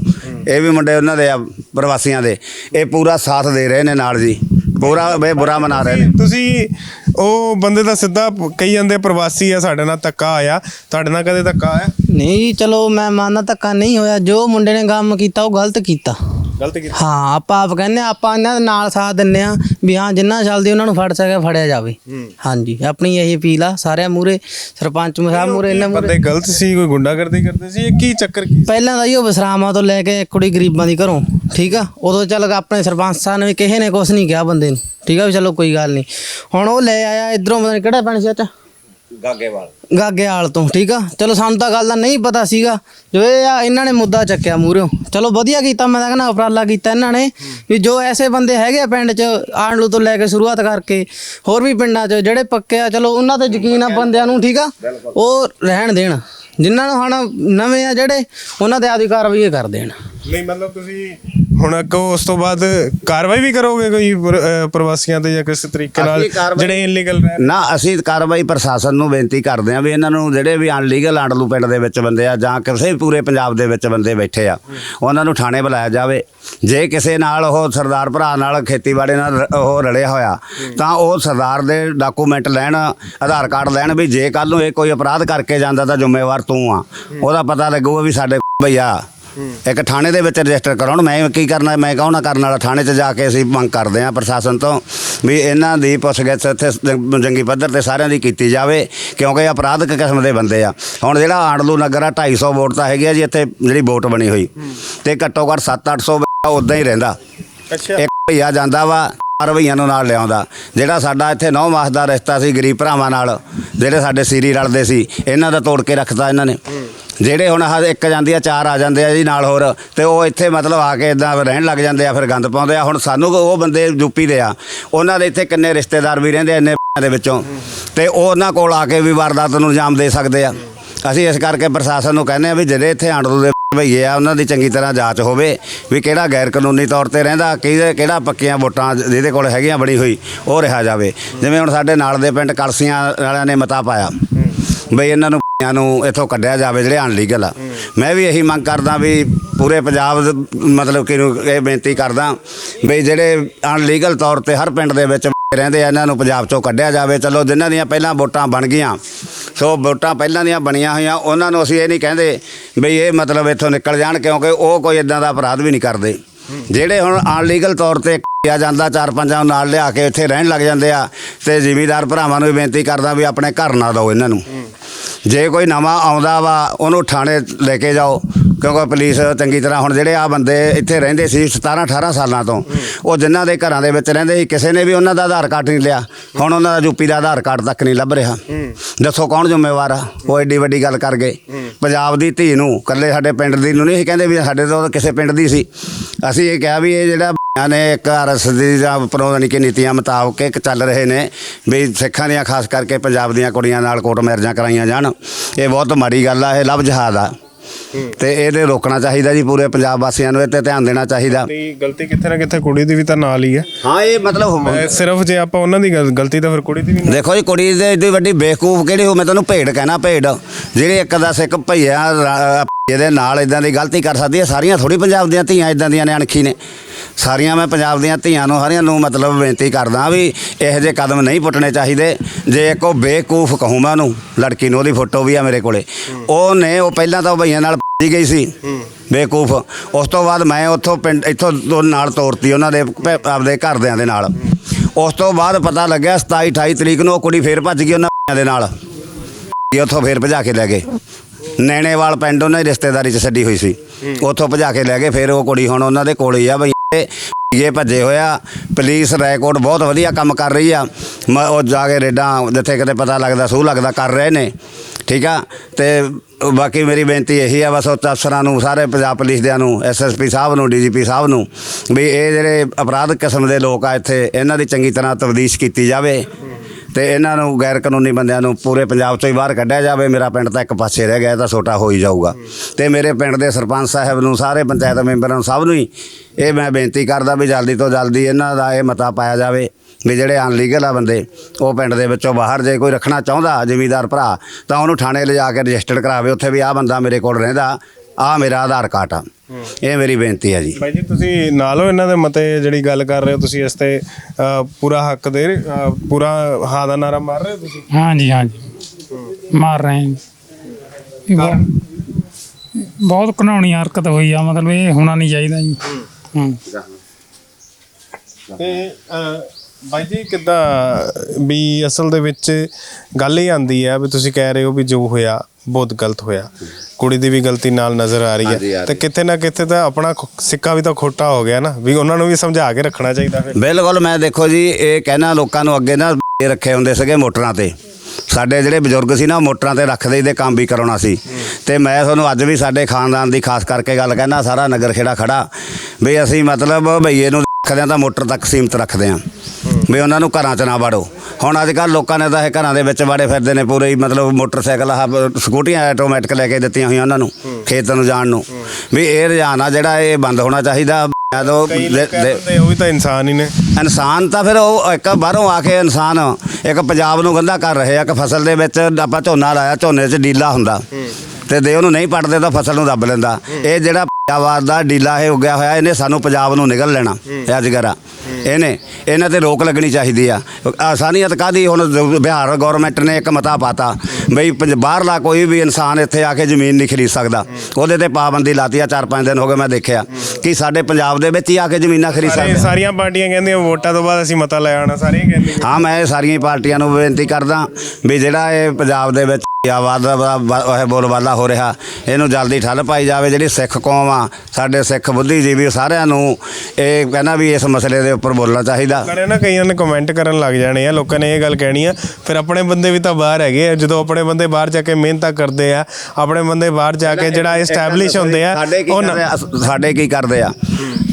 ਇਹ ਵੀ ਮੁੰਡੇ ਉਹਨਾਂ ਦੇ ਆ ਪ੍ਰਵਾਸੀਆਂ ਦੇ। ਇਹ ਪੂਰਾ ਸਾਥ ਦੇ ਰਹੇ ਨੇ ਨਾਲ ਜੀ। ਪੂਰਾ ਬੇ ਬੁਰਾ ਮਨਾ ਰਹੇ ਨੇ। ਤੁਸੀਂ ਉਹ ਬੰਦੇ ਦਾ ਸਿੱਧਾ ਕਹੀ ਜਾਂਦੇ ਪ੍ਰਵਾਸੀ ਆ ਸਾਡੇ ਨਾਲ ਧੱਕਾ ਆਇਆ। ਤੁਹਾਡੇ ਨਾਲ ਕਦੇ ਧੱਕਾ ਆਇਆ? ਨਹੀਂ ਚਲੋ ਮੈਂ ਮੰਨਦਾ ਧੱਕਾ ਨਹੀਂ ਹੋਇਆ। ਜੋ ਮੁੰਡੇ ਨੇ ਕੰਮ ਕੀਤਾ ਉਹ ਗਲਤ ਕੀਤਾ। ਗਲਤ ਕੀਤਾ। ਹਾਂ ਆਪਾਂ ਆਪ ਕਹਿੰਦੇ ਹਾਂ, ਆਪਾਂ ਇਹਨਾਂ ਦੇ ਨਾਲ ਸਾਥ ਦਿੰਨੇ ਆ ਵੀ ਹਾਂ ਜਿੰਨਾ ਜਲਦੀ ਉਹਨਾਂ ਨੂੰ ਫੜ ਸਕਿਆ ਫੜਿਆ ਜਾਵੇ। ਹਾਂਜੀ ਆਪਣੀ ਇਹੀ ਅਪੀਲ ਆ ਸਾਰਿਆਂ ਮੂਰੇ ਸਰਪੰਚ ਸਾਹਿਬ ਮੂਰੇ ਇਹਨਾਂ ਮੂਰੇ ਬੰਦੇ ਗਲਤ ਸੀ ਕੋਈ ਗੁੰਡਾਗਰਦੀ ਕਰਦੇ ਸੀ ਇਹ ਕੀ ਚੱਕਰ ਕੀ? ਪਹਿਲਾਂ ਤਾਂ ਜੀ ਉਹ ਵਿਸਰਾਮਾਂ ਤੋਂ ਲੈ ਕੇ ਕੁੜੀ ਗਰੀਬਾਂ ਦੀ ਘਰੋਂ ਠੀਕ ਆ? ਉਦੋਂ ਚੱਲ ਆਪਣੇ ਸਰਪੰਚ ਸਾਹਿਬ ਨੇ ਵੀ ਕਿਸੇ ਨੇ ਕੁਝ ਨਹੀਂ ਕਿਹਾ ਬੰਦੇ ਨੂੰ ਠੀਕ ਆ ਵੀ ਚਲੋ ਕੋਈ ਗੱਲ ਨਹੀਂ। ਹੁਣ ਉਹ ਲੈ ਆਇਆ ਇਧਰੋਂ ਪਤਾ ਨਹੀਂ ਕਿਹੜਾ ਪਿੰਡ ਸੀ ਅੱਛਾ ਗਾਗੇਵਾਲ। ਗਾਗੇਵਾਲ ਤੋਂ ਠੀਕ ਆ? ਚਲੋ ਸਾਨੂੰ ਤਾਂ ਗੱਲ ਦਾ ਨਹੀਂ ਪਤਾ ਸੀਗਾ। ਜੋ ਇਹ ਆ ਇਹਨਾਂ ਨੇ ਮੁੱਦਾ ਚੱਕਿਆ ਮੂਹਰਿਓਂ ਚਲੋ ਵਧੀਆ ਕੀਤਾ ਮੈਂ ਤਾਂ ਕਹਿੰਦਾ ਉਪਰਾਲਾ ਕੀਤਾ ਇਹਨਾਂ ਨੇ। ਵੀ ਜੋ ਐਸੇ ਬੰਦੇ ਹੈਗੇ ਆ ਪਿੰਡ 'ਚ ਆਣਲੂ ਤੋਂ ਲੈ ਕੇ ਸ਼ੁਰੂਆਤ ਕਰਕੇ ਹੋਰ ਵੀ ਪਿੰਡਾਂ 'ਚ ਜਿਹੜੇ ਪੱਕੇ ਆ ਚਲੋ ਉਹਨਾਂ ਤੇ ਯਕੀਨ ਆ ਬੰਦਿਆਂ ਨੂੰ ਠੀਕ ਆ? ਉਹ ਰਹਿਣ ਦੇਣ। ਜਿਨ੍ਹਾਂ ਨੂੰ ਹੁਣ ਨਵੇਂ ਆ ਜਿਹੜੇ ਉਹਨਾਂ ਤੇ ਆਦੀ ਕਾਰਵਾਈ ਇਹ ਕਰ ਦੇਣ। ਨਹੀਂ ਮਤਲਬ ਤੁਸੀਂ ਹੁਣ ਅੱਗੋਂ ਉਸ ਤੋਂ ਬਾਅਦ ਕਾਰਵਾਈ ਵੀ ਕਰੋਗੇ ਕੋਈ ਪ੍ਰ- ਅਹ ਪ੍ਰਵਾਸੀਆਂ ਤੇ ਜਾਂ ਕਿਸੇ ਤਰੀਕੇ ਨਾਲ ਅਸੀਂ ਕਾਰਵਾਈ- ਜਿਹੜੇ ਇਨਲੀਗਲ ਰਹਿ ਨਾ ਅਸੀਂ ਕਾਰਵਾਈ ਪ੍ਰਸ਼ਾਸਨ ਨੂੰ ਬੇਨਤੀ ਕਰਦੇ ਹਾਂ ਵੀ ਇਹਨਾਂ ਨੂੰ ਜਿਹੜੇ ਵੀ ਅਨਲੀਗਲ ਆਂਡਲੂ ਪਿੰਡ ਦੇ ਵਿੱਚ ਬੰਦੇ ਆ ਜਾਂ ਕਿਸੇ ਵੀ ਪੂਰੇ ਪੰਜਾਬ ਦੇ ਵਿੱਚ ਬੰਦੇ ਬੈਠੇ ਆ ਉਹਨਾਂ ਨੂੰ ਥਾਣੇ ਬੁਲਾਇਆ ਜਾਵੇ। ਜੇ ਕਿਸੇ ਨਾਲ ਉਹ ਸਰਦਾਰ ਭਰਾ ਨਾਲ ਖੇਤੀਬਾੜੀ ਨਾਲ ਰ- ਉਹ ਰਲਿਆ ਹੋਇਆ ਤਾਂ ਉਹ ਸਰਦਾਰ ਦੇ ਡਾਕੂਮੈਂਟ ਲੈਣ ਆਧਾਰ ਕਾਰਡ ਲੈਣ ਵੀ ਜੇ ਕੱਲ ਨੂੰ ਇਹ ਕੋਈ ਅਪਰਾਧ ਕਰਕੇ ਜਾਂਦਾ ਤਾਂ ਜ਼ਿੰਮੇਵਾਰ ਤੂੰ ਆ। ਉਹਦਾ ਪਤਾ ਲੱਗੂਗਾ ਵੀ ਸਾਡੇ ਭਈਆ ਇੱਕ ਥਾਣੇ ਦੇ ਵਿੱਚ ਰਜਿਸਟਰ ਕਰਾਉਣ। ਮੈਂ ਕੀ ਕਰਨਾ ਮੈਂ ਕਹਉਂ ਨਾ ਕਰਨ ਵਾਲਾ? ਥਾਣੇ 'ਚ ਜਾ ਕੇ ਅਸੀਂ ਮੰਗ ਕਰਦੇ ਹਾਂ ਪ੍ਰਸ਼ਾਸਨ ਤੋਂ ਵੀ ਇਹਨਾਂ ਦੀ ਪੁੱਛਗਿੱਛ ਇੱਥੇ ਜੰਗੀ ਪੱਧਰ ਤੇ ਸਾਰਿਆਂ ਦੀ ਕੀਤੀ ਜਾਵੇ ਕਿਉਂਕਿ ਅਪਰਾਧਕ ਕਿਸਮ ਦੇ ਬੰਦੇ ਆ। ਹੁਣ ਜਿਹੜਾ ਆਂਡਲੂ ਨਗਰ ਆ 250 ਵੋਟ ਤਾਂ ਹੈਗੀ ਆ ਜੀ ਇੱਥੇ ਜਿਹੜੀ ਵੋਟ ਬਣੀ ਹੋਈ। ਤੇ ਘੱਟੋ ਘੱਟ 7-800 ਉਦਾਂ ਹੀ ਰਹਿੰਦਾ। ਅੱਛਾ। ਇੱਕ ਭਈਆ ਜਾਂਦਾ ਵਾ ਚਾਰ ਭਈਆਂ ਨੂੰ ਨਾਲ ਲਿਆਉਂਦਾ। ਜਿਹੜਾ ਸਾਡਾ ਇੱਥੇ ਨੌ ਮਾਸ ਦਾ ਰਿਸ਼ਤਾ ਸੀ ਗਰੀਬ ਭਰਾਵਾਂ ਨਾਲ ਜਿਹੜੇ ਸਾਡੇ ਸੀਰੀ ਰਲਦੇ ਸੀ ਇਹਨਾਂ ਦਾ ਤੋੜ ਕੇ ਰੱਖਤਾ ਇਹਨਾਂ ਨੇ। ਜਿਹੜੇ ਹੁਣ ਆਹ ਇੱਕ ਜਾਂਦੀ ਆ, ਚਾਰ ਆ ਜਾਂਦੇ ਆ ਜੀ ਨਾਲ ਹੋਰ, ਤੇ ਉਹ ਇੱਥੇ ਮਤਲਬ ਆ ਕੇ ਇਦਾਂ ਰਹਿਣ ਲੱਗ ਜਾਂਦੇ ਆ, ਫਿਰ ਗੰਦ ਪਾਉਂਦੇ ਆ। ਹੁਣ ਸਾਨੂੰ ਉਹ ਬੰਦੇ ਯੂਪੀ ਦੇ ਆ। ਉਹਨਾਂ ਦੇ ਇੱਥੇ ਕਿੰਨੇ ਰਿਸ਼ਤੇਦਾਰ ਵੀ ਰਹਿੰਦੇ ਆ, ਇੰਨੇ ਦੇ ਵਿੱਚੋਂ। ਤੇ ਉਹ ਉਹਨਾਂ ਕੋਲ ਆ ਕੇ ਵੀ ਵਾਰਦਾਤ ਨੂੰ ਅੰਜਾਮ ਦੇ ਸਕਦੇ ਆ। ਅਸੀਂ ਇਸ ਕਰਕੇ ਪ੍ਰਸ਼ਾਸਨ ਨੂੰ ਕਹਿੰਦੇ ਆ ਵੀ ਜਿਹੜੇ ਇੱਥੇ ਆਂਡਰੂ ਦੇ ਭਈਏ ਆ, ਉਹਨਾਂ ਦੀ ਚੰਗੀ ਤਰ੍ਹਾਂ ਜਾਂਚ ਹੋਵੇ ਵੀ ਕਿਹੜਾ ਗੈਰ ਕਾਨੂੰਨੀ ਤੌਰ ਤੇ ਰਹਿੰਦਾ, ਕਿਹਦੇ, ਕਿਹੜਾ ਪੱਕੀਆਂ ਵੋਟਾਂ ਜਿਹਦੇ ਕੋਲ ਹੈਗੀਆਂ ਬਣੀ ਹੋਈ, ਉਹ ਰਿਹਾ ਜਾਵੇ। ਜਿਵੇਂ ਹੁਣ ਸਾਡੇ ਨਾਲ ਦੇ ਪਿੰਡ ਕਲਸੀਆਂ ਵਾਲਿਆਂ ਨੇ ਮਤਾ ਪਾਇਆ, ਬਈ ਇਹਨਾਂ ਨੂੰ ਭਈਆਂ ਨੂੰ ਇੱਥੋਂ ਕੱਢਿਆ ਜਾਵੇ ਜਿਹੜੇ ਅਨਲੀਗਲ ਆ। ਮੈਂ ਵੀ ਇਹੀ ਮੰਗ ਕਰਦਾ ਵੀ ਪੂਰੇ ਪੰਜਾਬ ਦੇ- ਮਤਲਬ ਕਿ ਨੂੰ ਇਹ ਬੇਨਤੀ ਕਰਦਾ ਵੀ ਜਿਹੜੇ ਅਨਲੀਗਲ ਤੌਰ ਤੇ ਹਰ ਪਿੰਡ ਦੇ ਵਿੱਚ ਰਹਿੰਦੇ ਆ, ਇਹਨਾਂ ਨੂੰ ਪੰਜਾਬ ਚੋਂ ਕੱਢਿਆ ਜਾਵੇ। ਚਲੋ, ਜਿਨ੍ਹਾਂ ਦੀਆਂ ਪਹਿਲਾਂ ਵੋਟਾਂ ਬਣ ਗਈਆਂ, ਸੋ ਵੋਟਾਂ ਪਹਿਲਾਂ ਦੀਆਂ ਬਣੀਆਂ ਹੋਈਆਂ, ਉਹਨਾਂ ਨੂੰ ਅਸੀਂ ਇਹ ਨਹੀਂ ਕਹਿੰਦੇ ਵੀ ਇਹ ਮਤਲਬ ਇੱਥੋਂ ਨਿਕਲ ਜਾਣ ਕਿਉਂਕਿ ਉਹ ਕੋਈ ਇਦਾਂ ਦਾ ਅਪਰਾਧ ਵੀ ਨਹੀਂ ਕਰਦੇ। ਜਿਹੜੇ ਹੁਣ ਅਨਲੀਗਲ ਤੌਰ ਤੇ ਆ ਜਾਂਦਾ, ਚਾਰ ਪੰਜਾਂ ਨਾਲ ਲਿਆ ਕੇ ਇੱਥੇ ਰਹਿਣ ਲੱਗ ਜਾਂਦੇ ਆ, ਤੇ ਜ਼ਿਮੀਦਾਰ ਭਰਾਵਾਂ ਨੂੰ ਵੀ ਬੇਨਤੀ ਕਰਦਾ ਵੀ ਆਪਣੇ ਘਰ ਨਾ ਦਿਓ ਇਹਨਾਂ ਨੂੰ। ਜੇ ਕੋਈ ਨਵਾਂ ਆਉਂਦਾ ਵਾ, ਉਹਨੂੰ ਥਾਣੇ ਲੈ ਕੇ ਜਾਓ। ਕਿਉਂਕਿ ਪੁਲਿਸ ਚੰਗੀ ਤਰ੍ਹਾਂ ਹੁਣ ਜਿਹੜੇ ਆ ਬੰਦੇ ਇੱਥੇ ਰਹਿੰਦੇ ਸੀ 17 18 ਸਾਲਾਂ ਤੋਂ, ਉਹ ਜਿਨ੍ਹਾਂ ਦੇ ਘਰਾਂ ਦੇ ਵਿੱਚ ਰਹਿੰਦੇ ਸੀ, ਕਿਸੇ ਨੇ ਵੀ ਉਹਨਾਂ ਦਾ ਆਧਾਰ ਕਾਰਡ ਨਹੀਂ ਲਿਆ। ਹੁਣ ਉਹਨਾਂ ਦਾ ਯੂਪੀ ਦਾ ਆਧਾਰ ਕਾਰਡ ਤੱਕ ਨਹੀਂ ਲੱਭ ਰਿਹਾ। ਦੱਸੋ ਕੌਣ ਜ਼ਿੰਮੇਵਾਰ ਆ? ਉਹ ਐਡੀ ਵੱਡੀ ਗੱਲ ਕਰ ਗਏ। ਪੰਜਾਬ ਦੀ ਧੀ ਨੂੰ, ਇਕੱਲੇ ਸਾਡੇ ਪਿੰਡ ਦੀ ਨੂੰ ਨਹੀਂ ਅਸੀਂ ਕਹਿੰਦੇ ਵੀ ਸਾਡੇ ਤੋਂ ਕਿਸੇ ਪਿੰਡ ਦੀ ਸੀ। ਅਸੀਂ ਇਹ ਕਿਹਾ ਵੀ ਇਹ ਜਿਹੜਾ ਨੇ ਇੱਕ ਅਰਸ ਦੀ ਪ੍ਰੋਧਾਨੀ ਕੀ ਨੀਤੀਆਂ ਮੁਤਾਬਕ ਇੱਕ ਚੱਲ ਰਹੇ ਨੇ ਵੀ ਸਿੱਖਾਂ ਦੀਆਂ ਖਾਸ ਕਰਕੇ ਪੰਜਾਬ ਦੀਆਂ ਕੁੜੀਆਂ ਨਾਲ ਕੋਟ ਮੈਰਜਾਂ ਕਰਾਈਆਂ ਜਾਣ। ਇਹ ਬਹੁਤ ਮਾੜੀ ਗੱਲ ਆ ਇਹ ਲਫ਼ ਜਹਾਦ ਆ। ਤੇ ਇਹਦੇ ਰੋਕਣਾ ਚਾਹੀਦਾ ਜੀ ਪੂਰੇ ਪੰਜਾਬ ਵਾਸੀਆਂ ਨੂੰ ਇਹ ਤੇ ਧਿਆਨ ਦੇਣਾ ਚਾਹੀਦਾ। ਨਹੀਂ ਗਲਤੀ ਕਿੱਥੇ ਨਾ ਕਿੱਥੇ ਕੁੜੀ ਦੀ ਵੀ ਤਾਂ ਨਾਲ ਹੀ ਹੈ ਹਾਂ ਇਹ ਮਤਲਬ ਸਿਰਫ ਜੇ ਆਪਾਂ ਉਹਨਾਂ ਦੀ ਗਲ- ਗਲਤੀ ਤਾਂ ਫਿਰ ਕੁੜੀ ਦੀ ਵੀ ਨਾਲ ਦੇਖੋ ਜੀ ਕੁੜੀ ਦੇ ਏਡੀ ਵੱਡੀ ਬੇਵਕੂਫ ਕਿਹੜੀ ਹੋ ਮੈਂ ਤੁਹਾਨੂੰ ਭੇਡ ਕਹਿਣਾ ਭੇਡ। ਜਿਹੜੇ ਇੱਕ ਦਸ ਇੱਕ ਭਈਆ ਰਾ- ਇਹਦੇ ਨਾਲ ਇਦਾਂ ਦੀ ਗਲਤੀ ਕਰ ਸਕਦੀ ਹੈ ਸਾਰੀਆਂ ਥੋੜੀ ਪੰਜਾਬ ਦੀਆਂ ਧੀਆਂ ਇਦਾਂ ਦੀਆਂ ਨੇ ਅਣਖੀ ਨੇ। ਸਾਰੀਆਂ ਮੈਂ ਪੰਜਾਬ ਦੀਆਂ ਧੀਆਂ ਨੂੰ ਸਾਰੀਆਂ ਨੂੰ ਮਤਲਬ ਬੇਨਤੀ ਕਰਦਾ ਵੀ ਇਹੋ ਜਿਹੇ ਕਦਮ ਨਹੀਂ ਪੁੱਟਣੇ ਚਾਹੀਦੇ। ਜੇ ਇੱਕ ਉਹ ਬੇਵਕੂਫ ਕਹੂੰ ਮੈਂ ਉਹਨੂੰ ਲੜਕੀ ਨੂੰ ਉਹਦੀ ਫੋਟੋ ਵੀ ਆ ਮੇਰੇ ਕੋਲੇ। ਉਹਨੇ ਉਹ ਪਹਿਲਾਂ ਤਾਂ ਉਹ ਭਈਆਂ ਨਾਲ ਦੀ ਗਈ ਸੀ ਬੇਵਕੂਫ ਉਸ ਤੋਂ ਬਾਅਦ ਮੈਂ ਉੱਥੋਂ ਪਿੰਡ ਇੱਥੋਂ ਤੋਂ ਨਾਲ ਤੋਰਤੀ ਉਹਨਾਂ ਦੇ ਭੈ- ਆਪਦੇ ਘਰਦਿਆਂ ਦੇ ਨਾਲ। ਉਸ ਤੋਂ ਬਾਅਦ ਪਤਾ ਲੱਗਿਆ 27 28 ਤਰੀਕ ਨੂੰ ਉਹ ਕੁੜੀ ਫੇਰ ਭੱਜ ਗਈ ਉਹਨਾਂ ਦੇ ਨਾਲ। ਇਹ ਉੱਥੋਂ ਫੇਰ ਭਜਾ ਕੇ ਲੈ ਗਏ। ਨੈਣੇਵਾਲ ਪਿੰਡ ਉਹਨਾਂ ਦੀ ਰਿਸ਼ਤੇਦਾਰੀ 'ਚ ਛੱਡੀ ਹੋਈ ਸੀ। ਉੱਥੋਂ ਭਜਾ ਕੇ ਲੈ ਗਏ ਫਿਰ ਉਹ ਕੁੜੀ ਹੁਣ ਉਹਨਾਂ ਦੇ ਕੋਲ ਹੀ ਆ ਬਈ। ਇਹ ਭੱਜੇ ਹੋਇਆ ਪੁਲਿਸ ਰੈਕੋਰਡ ਬਹੁਤ ਵਧੀਆ ਕੰਮ ਕਰ ਰਹੀ ਆ। ਮ- ਉਹ ਜਾ ਕੇ ਰੇਡਾਂ ਜਿੱਥੇ ਕਿਤੇ ਪਤਾ ਲੱਗਦਾ, ਸੂਹ ਲੱਗਦਾ ਕਰ ਰਹੇ ਨੇ, ਠੀਕ ਆ? ਤੇ ਬਾਕੀ ਮੇਰੀ ਬੇਨਤੀ ਇਹੀ ਆ, ਬਸ ਉੱਚ ਅਫਸਰਾਂ ਨੂੰ, ਸਾਰੇ ਪੰਜਾਬ ਪੁਲਿਸ ਦਿਆਂ ਨੂੰ ਐਸਐਸਪੀ ਸਾਹਿਬ ਨੂੰ ਡੀਜੀਪੀ ਸਾਹਿਬ ਨੂੰ, ਵੀ ਇਹ ਜਿਹੜੇ ਅਪਰਾਧ ਕਿਸਮ ਦੇ ਲੋਕ ਆ ਇੱਥੇ, ਇਹਨਾਂ ਦੀ ਚੰਗੀ ਤਰ੍ਹਾਂ ਤਬਦੀਸ਼ ਕੀਤੀ ਜਾਵੇ। ਤੇ ਇਹਨਾਂ ਨੂੰ ਗੈਰ ਕਾਨੂੰਨੀ ਬੰਦਿਆਂ ਨੂੰ ਪੂਰੇ ਪੰਜਾਬ ਚੋਂ ਹੀ ਬਾਹਰ ਕੱਢਿਆ ਜਾਵੇ, ਮੇਰਾ ਪਿੰਡ ਤਾਂ ਇੱਕ ਪਾਸੇ ਰਹਿ ਗਿਆ, ਇਹ ਤਾਂ ਛੋਟਾ ਹੋ ਹੀ ਜਾਊਗਾ। ਤੇ ਮੇਰੇ ਪਿੰਡ ਦੇ ਸਰਪੰਚ ਸਾਹਿਬ ਨੂੰ, ਸਾਰੇ ਪੰਚਾਇਤ ਮੈਂਬਰਾਂ ਨੂੰ ਸਭ ਨੂੰ ਹੀ ਇਹ ਮੈਂ ਬੇਨਤੀ ਕਰਦਾ ਵੀ ਜਲਦੀ ਤੋਂ ਜਲਦੀ ਇਹਨਾਂ ਦਾ ਇਹ ਮਤਾ ਪਾਇਆ ਜਾਵੇ ਵੀ ਜਿਹੜੇ ਅਨਲੀਗਲ ਆ ਬੰਦੇ, ਉਹ ਪਿੰਡ ਦੇ ਵਿੱਚੋਂ ਬਾਹਰ ਜੇ ਕੋਈ ਰੱਖਣਾ ਚਾਹੁੰਦਾ ਜ਼ਿਮੀਦਾਰ ਭਰਾ, ਤਾਂ ਉਹਨੂੰ ਥਾਣੇ ਲਿਜਾ ਕੇ ਰਜਿਸਟਰਡ ਕਰਾਵੇ, ਉੱਥੇ ਵੀ ਆਹ ਬੰਦਾ ਮੇਰੇ ਕੋਲ ਰਹਿੰਦਾ ਆ ਮੇਰਾ ਆਧਾਰ ਕਾਰਡ ਆ ਇਹ ਮੇਰੀ ਬੇਨਤੀ ਹੈ ਜੀ ਬਾਈ ਜੀ ਤੁਸੀਂ ਨਾਲ ਹੋ ਇਹਨਾਂ ਦੇ ਮਤੇ ਜਿਹੜੀ ਗੱਲ ਕਰ ਰਹੇ ਹੋ ਤੁਸੀਂ ਇਸ ਤੇ ਅ, ਪੂਰਾ ਹੱਕ ਦੇ ਰਹੇ- ਅ, ਪੂਰਾ ਹਾਂ ਦਾ ਨਾਰਾ ਮਾਰ ਰਹੇ ਹੋ ਤੁਸੀਂ हाँ जी हाँ जी मार रहे हैं ਇਹ ਬਹੁਤ- ਬਹੁਤ ਘਨਾਉਣੀ ਹਰਕਤ ਹੋਈ ਆ ਮਤਲਬ ਇਹ ਹੋਣਾ ਨਹੀਂ ਚਾਹੀਦਾ ਜੀ ਹਾਂ ਤੇ ਅ, ਬਾਈ ਜੀ ਕਿੱਦਾਂ ਵੀ ਅਸਲ ਦੇ ਵਿੱਚ ਗੱਲ ਇਹ ਆਂਦੀ ਹੈ ਵੀ ਤੁਸੀਂ ਕਹਿ ਰਹੇ ਹੋ ਵੀ ਜੋ ਹੋਇਆ ਬਹੁਤ ਗਲਤ ਹੋਇਆ। ਕੁੜੀ ਦੀ ਵੀ ਗਲਤੀ ਨਾਲ ਨਜ਼ਰ ਆ ਰਹੀ ਹੈ। ਤੇ ਕਿਤੇ ਨਾ ਕਿਤੇ ਤਾਂ ਆਪਣਾ ਸਿੱਕਾ ਵੀ ਤਾਂ ਖੋਟਾ ਹੋ ਗਿਆ ਨਾ ਵੀ ਉਹਨਾਂ ਨੂੰ ਵੀ ਸਮਝਾ ਕੇ ਰੱਖਣਾ ਚਾਹੀਦਾ ਫਿਰ। ਬਿਲਕੁਲ ਮੈਂ ਦੇਖੋ ਜੀ ਇਹ ਕਹਿਣਾ ਲੋਕਾਂ ਨੂੰ ਅੱਗੇ ਨਾ ਰੱਖੇ ਹੁੰਦੇ ਸੀਗੇ ਮੋਟਰਾਂ ਤੇ। ਸਾਡੇ ਜਿਹੜੇ ਬਜ਼ੁਰਗ ਸੀ ਨਾ ਮੋਟਰਾਂ ਤੇ ਰੱਖਦੇ ਤੇ ਕੰਮ ਵੀ ਕਰਾਉਣਾ ਸੀ। ਤੇ ਮੈਂ ਤੁਹਾਨੂੰ ਅੱਜ ਵੀ ਸਾਡੇ ਖਾਨਦਾਨ ਦੀ ਖਾਸ ਕਰਕੇ ਗੱਲ ਕਹਿਣਾ ਸਾਰਾ ਨਗਰ ਖੇੜਾ ਖੜਾ। ਵੀ ਅਸੀਂ ਮਤਲਬ ਭਈਏ ਨੂੰ ਰੱਖਦੇ ਹਾਂ ਤਾਂ ਮੋਟਰ ਤੱਕ ਸੀਮਤ ਰੱਖਦੇ ਹਾਂ ਵੀ ਉਹਨਾਂ ਨੂੰ ਘਰਾਂ 'ਚ ਨਾ ਵੜੋ। ਹੁਣ ਅੱਜ ਕੱਲ੍ਹ ਲੋਕਾਂ ਨੇ ਤਾਂ ਇਹ ਘਰਾਂ ਦੇ ਵਿੱਚ ਵੜੇ ਫਿਰਦੇ ਨੇ ਪੂਰੇ ਹੀ ਮਤਲਬ ਮੋਟਰਸਾਈਕਲ ਆਹ ਸਕੂਟੀਆਂ ਆਟੋਮੈਟਿਕ ਲੈ ਕੇ ਦਿੱਤੀਆਂ ਹੋਈਆਂ ਉਹਨਾਂ ਨੂੰ ਖੇਤ ਨੂੰ ਜਾਣ ਨੂੰ। ਵੀ ਇਹ ਰੁਝਾਨ ਆ ਜਿਹੜਾ ਇਹ ਬੰਦ ਹੋਣਾ ਚਾਹੀਦਾ ਜਦੋਂ ਉਹ ਵੀ ਤਾਂ ਇਨਸਾਨ ਹੀ ਨੇ। ਇਨਸਾਨ ਤਾਂ ਫਿਰ ਉਹ ਇੱਕ ਬਾਹਰੋਂ ਆ ਕੇ ਇਨਸਾਨ ਇੱਕ ਪੰਜਾਬ ਨੂੰ ਗੰਦਾ ਕਰ ਰਹੇ ਆ ਕਿ ਫਸਲ ਦੇ ਵਿੱਚ ਆਪਾਂ ਝੋਨਾ ਲਾਇਆ ਝੋਨੇ 'ਚ ਡੀਲਾ ਹੁੰਦਾ। ਤੇ ਦੇ ਉਹਨੂੰ ਨਹੀਂ ਪੜਦੇ ਤਾਂ ਫਸਲ ਨੂੰ ਦੱਬ ਲੈਂਦਾ। ਇਹ ਜਿਹੜਾ ਪੰਜਾਬਾਦ ਦਾ ਡੀਲਾ ਇਹ ਉੱਗਿਆ ਹੋਇਆ ਇਹਨੇ ਸਾਨੂੰ ਪੰਜਾਬ ਨੂੰ ਨਿਗਲ ਲੈਣਾ ਇਹ ਅਜਗਰਾ ਇਹਨੇ ਇਹਨਾਂ ਤੇ ਰੋਕ ਲੱਗਣੀ ਚਾਹੀਦੀ ਆ। ਆਸਾਨੀਅਤ ਕਾਦੀ ਹੁਣ ਬਿਹਾਰ ਗਵਰਨਮੈਂਟ ਨੇ ਇੱਕ ਮਤਾ ਪਾਤਾ ਬਈ ਪੰਜ- ਬਾਹਰਲਾ ਕੋਈ ਵੀ ਇਨਸਾਨ ਇੱਥੇ ਆ ਕੇ ਜ਼ਮੀਨ ਨਹੀਂ ਖਰੀਦ ਸਕਦਾ। ਉਹਦੇ ਤੇ ਪਾਬੰਦੀ ਲਾਤੀ ਆ ਚਾਰ ਪੰਜ ਦਿਨ ਹੋ ਗਏ ਮੈਂ ਦੇਖਿਆ ਕਿ ਸਾਡੇ ਪੰਜਾਬ ਦੇ ਵਿੱਚ ਹੀ ਆ ਕੇ ਜ਼ਮੀਨਾਂ ਖਰੀਦ ਸਕਦੇ ਸਾਰੀਆਂ ਪਾਰਟੀਆਂ ਕਹਿੰਦੀਆਂ ਵੋਟਾਂ ਤੋਂ ਬਾਅਦ ਅਸੀਂ ਮਤਾ ਲੈ ਆਉਣਾ ਸਾਰੀਆਂ ਕਹਿੰਦੀਆਂ। ਹਾਂ ਮੈਂ ਇਹ ਸਾਰੀਆਂ ਹੀ ਪਾਰਟੀਆਂ ਨੂੰ ਬੇਨਤੀ ਕਰਦਾ ਵੀ ਜਿਹੜਾ ਇਹ ਪੰਜਾਬ ਦੇ ਵਿੱਚ ਆਵਾਜ਼ ਦਾ ਵਾ- ਵਾ- ਉਹ ਬੋਲਬਾਲਾ ਹੋ ਰਿਹਾ। ਇਹਨੂੰ ਜਲਦੀ ਠੱਲ ਪਾਈ ਜਾਵੇ ਜਿਹੜੀ ਸਿੱਖ ਕੌਮ ਆ ਸਾਡੇ ਸਿੱਖ ਬੁੱਧੀਜੀਵੀ ਸਾਰਿਆਂ ਨੂੰ ਇਹ ਕਹਿੰਦਾ ਵੀ ਇਸ ਮਸਲੇ ਦੇ ਉੱਪਰ ਬੋਲਣਾ ਚਾਹੀਦਾ। ਨਾਲੇ ਨਾ ਕਈਆਂ ਨੇ ਕਮੈਂਟ ਕਰਨ ਲੱਗ ਜਾਣੇ ਆ ਲੋਕਾਂ ਨੇ ਇਹ ਗੱਲ ਕਹਿਣੀ ਆ ਫਿਰ ਆਪਣੇ ਬੰਦੇ ਵੀ ਤਾਂ ਬਾਹਰ ਹੈਗੇ ਆ ਜਦੋਂ ਆਪਣੇ ਬੰਦੇ ਬਾਹਰ ਜਾ ਕੇ ਮਿਹਨਤਾਂ ਕਰਦੇ ਆ ਆਪਣੇ ਬੰਦੇ ਬਾਹਰ ਜਾ ਕੇ ਜਿਹੜਾ ਐਸਟੈਬਲਿਸ਼ ਹੁੰਦੇ ਆ ਸਾਡੇ ਕੀ ਉਹ ਕਰਦੇ ਆ ਸਾਡੇ ਕੀ ਕਰਦੇ ਆ?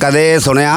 ਕਦੇ ਸੁਣਿਆ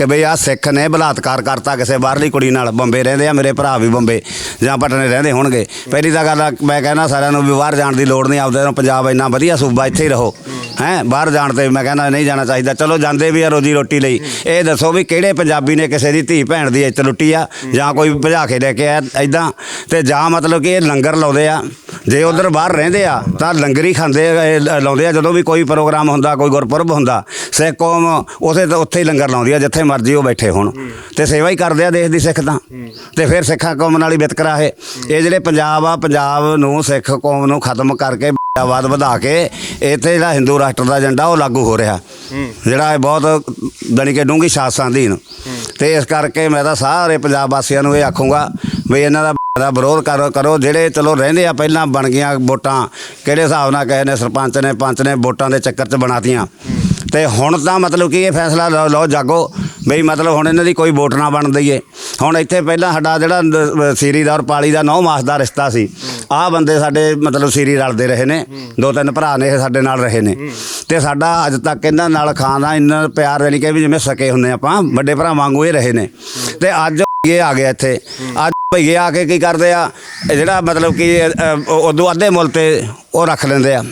ਕਿ ਬਈ ਆ ਸਿੱਖ ਨੇ ਬਲਾਤਕਾਰ ਕਰਤਾ ਕਿਸੇ ਬਾਹਰਲੀ ਕੁੜੀ ਨਾਲ। ਬੰਬੇ ਰਹਿੰਦੇ ਆ ਮੇਰੇ ਭਰਾ ਵੀ ਬੰਬੇ ਜਾਂ ਪਟਨੇ ਰਹਿੰਦੇ ਹੋਣਗੇ। ਪਹਿਲੀ ਤਾਂ ਗੱਲ ਆ, ਮੈਂ ਕਹਿੰਦਾ ਸਾਰਿਆਂ ਨੂੰ ਵੀ ਬਾਹਰ ਜਾਣ ਦੀ ਲੋੜ ਨਹੀਂ ਆਪਦੇ ਨੂੰ ਪੰਜਾਬ ਇੰਨਾ ਵਧੀਆ ਸੂਬਾ ਇੱਥੇ ਹੀ ਰਹੋ। ਹੈ ਬਾਹਰ ਜਾਣ ਤੇ ਮੈਂ ਕਹਿੰਦਾ ਨਹੀਂ ਜਾਣਾ ਚਾਹੀਦਾ। ਚਲੋ ਜਾਂਦੇ ਵੀ ਆ ਰੋਜੀ ਰੋਟੀ ਲਈ। ਇਹ ਦੱਸੋ ਵੀ ਕਿਹੜੇ ਪੰਜਾਬੀ ਨੇ ਕਿਸੇ ਦੀ ਧੀ ਭੈਣ ਦੀ ਇੱਜ਼ਤ ਲੁੱਟੀ ਆ? ਜਾਂ ਕੋਈ ਭਜਾ ਕੇ ਲੈ ਕੇ ਆਇਆ ਐਦਾਂ ਤੇ ਜਾਂ ਮਤਲਬ ਕਿ ਇਹ ਲੰਗਰ ਲਾਉਂਦੇ ਆ। ਜੇ ਉਧਰ ਬਾਹਰ ਰਹਿੰਦੇ ਆ ਤਾਂ ਲੰਗਰ ਹੀ ਖਾਂਦੇ ਆ, ਇਹ ਲ- ਲਾਉਂਦੇ ਆ। ਜਦੋਂ ਵੀ ਕੋਈ ਪ੍ਰੋਗਰਾਮ ਹੁੰਦਾ ਕੋਈ ਗੁਰਪੁਰਬ ਹੁੰਦਾ ਸਿੱਖ ਕੌਮ ਉਸੇ ਉੱਥੇ ਹੀ ਲੰਗਰ ਲਾਉਂਦੀ ਆ ਜਿੱਥੇ ਮਰਜ਼ੀ ਉਹ ਬੈਠੇ ਹੋਣ। ਤੇ ਸੇਵਾ ਹੀ ਕਰਦੇ ਆ ਦੇਸ਼ ਦੀ ਸਿੱਖ ਤਾਂ। ਤੇ ਫਿਰ ਸਿੱਖਾਂ ਕੌਮ ਨਾਲ ਹੀ ਵਿਤਕਰਾ ਇਹ। ਇਹ ਜਿਹੜੇ ਪੰਜਾਬ ਆ ਪੰਜਾਬ ਨੂੰ ਸਿੱਖ ਕੌਮ ਨੂੰ ਖਤਮ ਕਰਕੇ ਆਬਾਦ ਵਧਾ ਕੇ ਇੱਥੇ ਜਿਹੜਾ ਹਿੰਦੂ ਰਾਸ਼ਟਰ ਦਾ ਏਜੰਡਾ ਉਹ ਲਾਗੂ ਹੋ ਰਿਹਾ। ਜਿਹੜਾ ਇਹ ਬਹੁਤ ਜਾਣੀ ਕਿ ਡੂੰਘੀ ਸ਼ਾਸਨ ਅਧੀਨ ਤੇ ਇਸ ਕਰਕੇ ਮੈਂ ਤਾਂ ਸਾਰੇ ਪੰਜਾਬ ਵਾਸੀਆਂ ਨੂੰ ਇਹ ਆਖੂੰਗਾ ਵੀ ਇਹਨਾਂ ਦਾ ਦਾ ਵਿਰੋਧ ਕਰੋ ਕਰੋ। ਜਿਹੜੇ ਚਲੋ ਰਹਿੰਦੇ ਆ ਪਹਿਲਾਂ ਬਣ ਗਈਆਂ ਵੋਟਾਂ ਕਿਹੜੇ ਹਿਸਾਬ ਨਾਲ ਕਹੇ ਨੇ ਸਰਪੰਚ ਨੇ ਪੰਚ ਨੇ ਵੋਟਾਂ ਦੇ ਚੱਕਰ 'ਚ ਬਣਾਤੀਆਂ। ਤੇ ਹੁਣ ਤਾਂ ਮਤਲਬ ਕਿ ਇਹ ਫੈਸਲਾ ਲਓ ਜਾਗੋ। ਬਈ ਮਤਲਬ ਹੁਣ ਇਹਨਾਂ ਦੀ ਕੋਈ ਵੋਟ ਨਾ ਬਣ ਦਈਏ। ਹੁਣ ਇੱਥੇ ਪਹਿਲਾਂ ਸਾਡਾ ਜਿਹੜਾ ਨ- ਸੀਰੀ ਦਾ ਔਰ ਪਾਲੀ ਦਾ 9 ਮਾਸ ਦਾ ਰਿਸ਼ਤਾ ਸੀ। ਆਹ ਬੰਦੇ ਸਾਡੇ ਮਤਲਬ ਸੀਰੀ ਰਲਦੇ ਰਹੇ ਨੇ। ਦੋ ਤਿੰਨ ਭਰਾ ਨੇ ਇਹ ਸਾਡੇ ਨਾਲ ਰਹੇ ਨੇ। ਤੇ ਸਾਡਾ ਅੱਜ ਤੱਕ ਇਹਨਾਂ ਨਾਲ ਖਾਣਾ ਇੰਨਾ ਪਿਆਰ ਯਾਨੀ ਕਿ ਵੀ ਜਿਵੇਂ ਸਕੇ ਹੁੰਨੇ ਆਪਾਂ ਵੱਡੇ ਭਰਾ ਵਾਂਗੂ ਇਹ ਰਹੇ ਨੇ। ਤੇ ਅੱਜ ਇਹ ਆ ਗਿਆ ਇੱਥੇ। ਅੱਜ ਭਈਏ ਆ ਕੇ ਕੀ ਕਰਦੇ ਆ ਜਿਹੜਾ ਮਤਲਬ ਕਿ ਉਦੋਂ ਅੱਧੇ ਮੁੱਲ ਤੇ ਉਹ ਰੱਖ ਲੈਂਦੇ ਆ।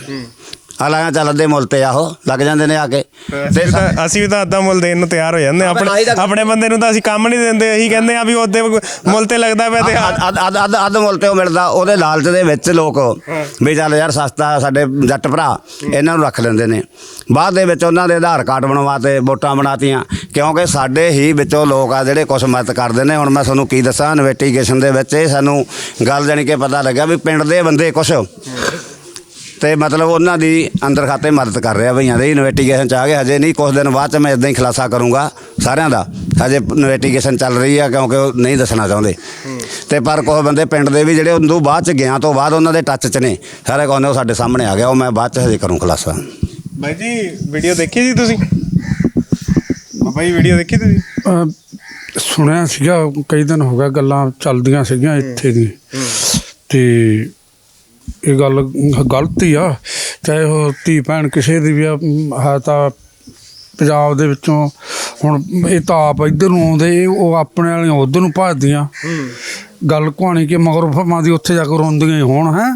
ਹਾਲਾਂਕਿ ਚੱਲ ਅੱਧੇ ਮੁੱਲ ਤੇ ਆਹੋ ਲੱਗ ਜਾਂਦੇ ਨੇ ਆ ਕੇ। ਅਸੀਂ ਵੀ ਤਾਂ ਅਸੀਂ ਵੀ ਤਾਂ ਅੱਧਾ ਮੁੱਲ ਦੇਣ ਨੂੰ ਤਿਆਰ ਹੋ ਜਾਂਦੇ ਹਾਂ। ਆਪਣੇ ਤਾਂ- ਆਪਣੇ ਬੰਦੇ ਨੂੰ ਤਾਂ ਅਸੀਂ ਕੰਮ ਨਹੀਂ ਦਿੰਦੇ ਅਸੀਂ ਕਹਿੰਦੇ ਆ ਵੀ ਉਹਦੇ ਮੁੱਲ ਤੇ ਲੱਗਦਾ ਪਿਆ ਤੇ ਅੱਧ ਅੱਧ- ਅੱਧ ਅੱਧ ਅੱਧ ਮੁੱਲ ਤੇ ਉਹ ਮਿਲਦਾ ਉਹਦੇ ਲਾਲਚ ਦੇ ਵਿੱਚ ਲੋਕ ਵੀ ਚੱਲ ਯਾਰ ਸਸਤਾ ਸਾਡੇ ਜੱਟ ਭਰਾ ਇਹਨਾਂ ਨੂੰ ਰੱਖ ਲੈਂਦੇ ਨੇ। ਬਾਅਦ ਦੇ ਵਿੱਚ ਉਹਨਾਂ ਦੇ ਆਧਾਰ ਕਾਰਡ ਬਣਵਾਤੇ ਵੋਟਾਂ ਬਣਾਤੀਆਂ ਕਿਉਂਕਿ ਸਾਡੇ ਹੀ ਵਿੱਚੋਂ ਲੋਕ ਆ ਜਿਹੜੇ ਕੁਝ ਮਦਦ ਕਰਦੇ ਨੇ। ਹੁਣ ਮੈਂ ਤੁਹਾਨੂੰ ਕੀ ਦੱਸਾਂ ਇਨਵੈਸਟੀਗੇਸ਼ਨ ਦੇ ਵਿੱਚ ਇਹ ਸਾਨੂੰ ਗੱਲ ਜਾਣੀ ਕਿ ਪਤਾ ਲੱਗਾ ਵੀ ਪਿੰਡ ਦੇ ਬੰਦੇ ਕੁਝ ਤੇ ਮਤਲਬ ਉਹਨਾਂ ਦੀ ਅੰਦਰ ਖਾਤੇ ਮਦਦ ਕਰ ਰਿਹਾ ਭਈਆਂ ਦੇ। ਇਨਵੈਸਟੀਗੇਸ਼ਨ ਚ ਆ ਗਏ ਹਜੇ ਨਹੀਂ ਕੁਝ ਦਿਨ ਬਾਅਦ ਚ ਮੈਂ ਇਦਾਂ ਹੀ ਖੁਲਾਸਾ ਕਰੂੰਗਾ ਸਾਰਿਆਂ ਦਾ। ਹਜੇ ਇਨਵੈਸਟੀਗੇਸ਼ਨ ਚੱਲ ਰਹੀ ਆ ਕਿਉਂਕਿ ਉਹ ਨਹੀਂ ਦੱਸਣਾ ਚਾਹੁੰਦੇ। ਤੇ ਪਰ ਕੁਝ ਬੰਦੇ ਪਿੰਡ ਦੇ ਵੀ ਜਿਹੜੇ ਉਦੋਂ ਬਾਅਦ ਚ ਗਿਆ ਤੋਂ ਬਾਅਦ ਉਹਨਾਂ ਦੇ ਟੱਚ ਚ ਨੇ। ਸਾਰੇ ਕਹਿੰਦੇ ਉਹ ਸਾਡੇ ਸਾਹਮਣੇ ਆ ਗਿਆ ਉਹ ਮੈਂ ਬਾਅਦ ਚ ਹਜੇ ਕਰੂੰ ਖੁਲਾਸਾ। ਬਾਈ ਜੀ ਵੀਡੀਓ ਦੇਖੀ ਜੀ ਤੁਸੀਂ? ਬਾਈ ਵੀਡੀਓ ਦੇਖੀ ਤੁਸੀਂ? ਸੁਣਿਆ ਸੀਗਾ ਕਈ ਦਿਨ ਹੋ ਗਿਆ ਗੱਲਾਂ ਚੱਲਦੀਆਂ ਸੀਗੀਆਂ ਇੱਥੇ ਦੀ। ਤੇ ਇਹ ਗੱਲ ਗਲਤ ਹੀ ਆ। ਚਾਹੇ ਉਹ ਧੀ ਭੈਣ ਕਿਸੇ ਦੀ ਵੀ ਆ, ਹੈ ਤਾਂ ਪੰਜਾਬ ਦੇ ਵਿੱਚੋਂ ਹੁਣ ਇਹ ਤਾਂ ਆਪ ਇੱਧਰ ਨੂੰ ਆਉਂਦੇ ਇਹ ਉਹ ਆਪਣੇ ਵਾਲੀਆਂ ਉਧਰ ਨੂੰ ਭੱਜਦੀਆਂ। ਗੱਲ ਕਹਾਣੀ ਕਿ ਮਗਰ ਫਮਾਂ ਦੀ ਉੱਥੇ ਜਾ ਕੇ ਰੋਂਦੀਆਂ ਹੀ ਹੋਣ ਹੈ।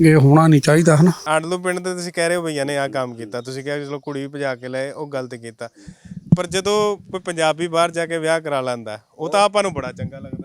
ਇਹ ਹੋਣਾ ਨਹੀਂ ਚਾਹੀਦਾ ਹਨਾ। ਆਂਡਲੂ ਪਿੰਡ ਦੇ ਤੁਸੀਂ ਕਹਿ ਰਹੇ ਹੋ ਭਈਆ ਨੇ ਆ ਕੰਮ ਕੀਤਾ ਤੁਸੀਂ ਕਿਹਾ ਚਲੋ ਕੁੜੀ ਭਜਾ ਕੇ ਲਏ ਉਹ ਗਲਤ ਕੀਤਾ। ਪਰ ਜਦੋਂ ਕੋਈ ਪੰਜਾਬੀ ਬਾਹਰ ਜਾ ਕੇ ਵਿਆਹ ਕਰਾ ਲੈਂਦਾ ਉਹ ਤਾਂ ਆਪਾਂ ਨੂੰ ਬੜਾ ਚੰਗਾ ਲੱਗਦਾ।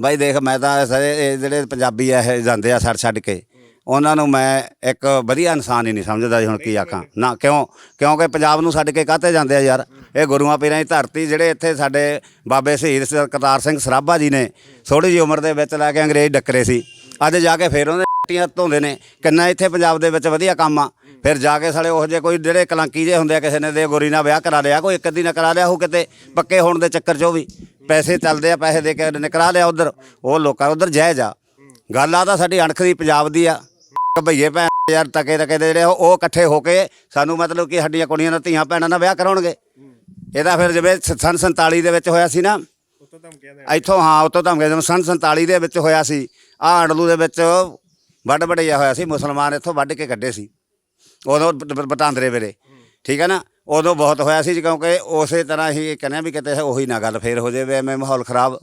ਬਾਈ ਦੇਖ ਮੈਂ ਤਾਂ ਸਾਰੇ ਇਹ ਜਿਹੜੇ ਪੰਜਾਬੀ ਆ ਇਹ ਜਾਂਦੇ ਆ ਛੱਡ ਛੱਡ ਕੇ। ਉਹਨਾਂ ਨੂੰ ਮੈਂ ਇੱਕ ਵਧੀਆ ਇਨਸਾਨ ਹੀ ਨਹੀਂ ਸਮਝਦਾ ਜੀ ਹੁਣ ਕੀ ਆਖਾਂ। ਨਾ ਕਿਉਂ? ਕਿਉਂਕਿ ਪੰਜਾਬ ਨੂੰ ਛੱਡ ਕੇ ਕਾਹਤੇ ਜਾਂਦੇ ਆ ਯਾਰ? ਇਹ ਗੁਰੂਆਂ ਪੀਰਾਂ ਦੀ ਧਰਤੀ ਜਿਹੜੇ ਇੱਥੇ ਸਾਡੇ ਬਾਬੇ ਸ਼ਹੀਦ ਸਰ ਕਰਤਾਰ ਸਿੰਘ ਸਰਾਭਾ ਜੀ ਨੇ ਥੋੜੀ ਜਿਹੀ ਉਮਰ ਦੇ ਵਿੱਚ ਲੈ ਕੇ ਅੰਗਰੇਜ਼ ਡੱਕਰੇ ਸੀ। ਅੱਜ ਜਾ ਕੇ ਫੇਰ ਉਹਦੇ ਟੀਆਂ ਧੋਂਦੇ ਨੇ। ਕਿੰਨਾ ਇੱਥੇ ਪੰਜਾਬ ਦੇ ਵਿੱਚ ਵਧੀਆ ਕੰਮ ਆ। ਫਿਰ ਜਾ ਕੇ ਸਾਲੇ ਉਹ ਜਿਹੇ ਕੋਈ ਜਿਹੜੇ ਕਲੰਕੀ ਜੇ ਹੁੰਦੇ ਆ ਕਿਸੇ ਨੇ ਦੇ ਗੋਰੀ ਨਾਲ ਵਿਆਹ ਕਰਾ ਲਿਆ ਕੋਈ ਇੱਕ ਅੱਧੀ ਨਾਲ ਕਰਾ ਲਿਆ ਉਹ ਕਿਤੇ ਪੱਕੇ ਹੋਣ ਦੇ ਚੱਕਰ 'ਚ ਉਹ ਵੀ। ਪੈਸੇ ਚੱਲਦੇ ਆ ਪੈਸੇ ਦੇ ਕੇ ਨਿਕਲਾ ਲਿਆ ਉਧਰ। ਉਹ ਲੋਕਾਂ ਉਧਰ ਜਾਇਜ਼ ਆ। ਗੱਲ ਆ ਤਾਂ ਸਾਡੀ ਅਣਖ ਦੀ ਪੰਜਾਬ ਦੀ ਆ। *laughs* ਭਈਏ ਭੈਣ ਯਾਰ ਤਕੇ ਤਕੇ ਦੇ ਜਿਹੜੇ ਉਹ ਇਕੱਠੇ ਹੋ ਕੇ ਸਾਨੂੰ ਮਤਲਬ ਕਿ ਸਾਡੀਆਂ ਕੁੜੀਆਂ ਨਾਲ ਧੀਆਂ ਭੈਣਾਂ ਨਾਲ ਵਿਆਹ ਕਰਾਉਣਗੇ। ਇਹਦਾ ਫਿਰ ਜਿਵੇਂ ਸੰਨ 47 ਦੇ ਵਿੱਚ ਹੋਇਆ ਸੀ ਨਾ। ਦੇ ਇੱਥੋਂ ਹਾਂ ਉਤੋਂ ਧਮਕੇ ਜਦੋਂ ਸੰਨ 47 ਦੇ ਵਿੱਚ ਹੋਇਆ ਸੀ। ਆ ਅੜਲੂ ਦੇ ਵਿੱਚ ਵੱਡ ਵਡਿਆ ਹੋਇਆ ਸੀ। ਮੁਸਲਮਾਨ ਇੱਥੋਂ ਵੱਢ ਕੇ ਕੱਢੇ ਸੀ। ਉਦੋਂ ਬਟਾਂਦਰੇ ਵੇਲੇ। ਠੀਕ ਹੈ ਨਾ? ਉਦੋਂ ਬਹੁਤ ਹੋਇਆ ਸੀ ਕਿਉਂਕਿ ਉਸੇ ਤਰ੍ਹਾਂ ਹੀ ਕਹਿੰਦੇ ਵੀ ਕਿਤੇ ਉਹੀ ਨਾ ਗੱਲ ਫੇਰ ਹੋ ਜਾਵੇ ਐਵੇਂ ਮਾਹੌਲ ਖਰਾਬ।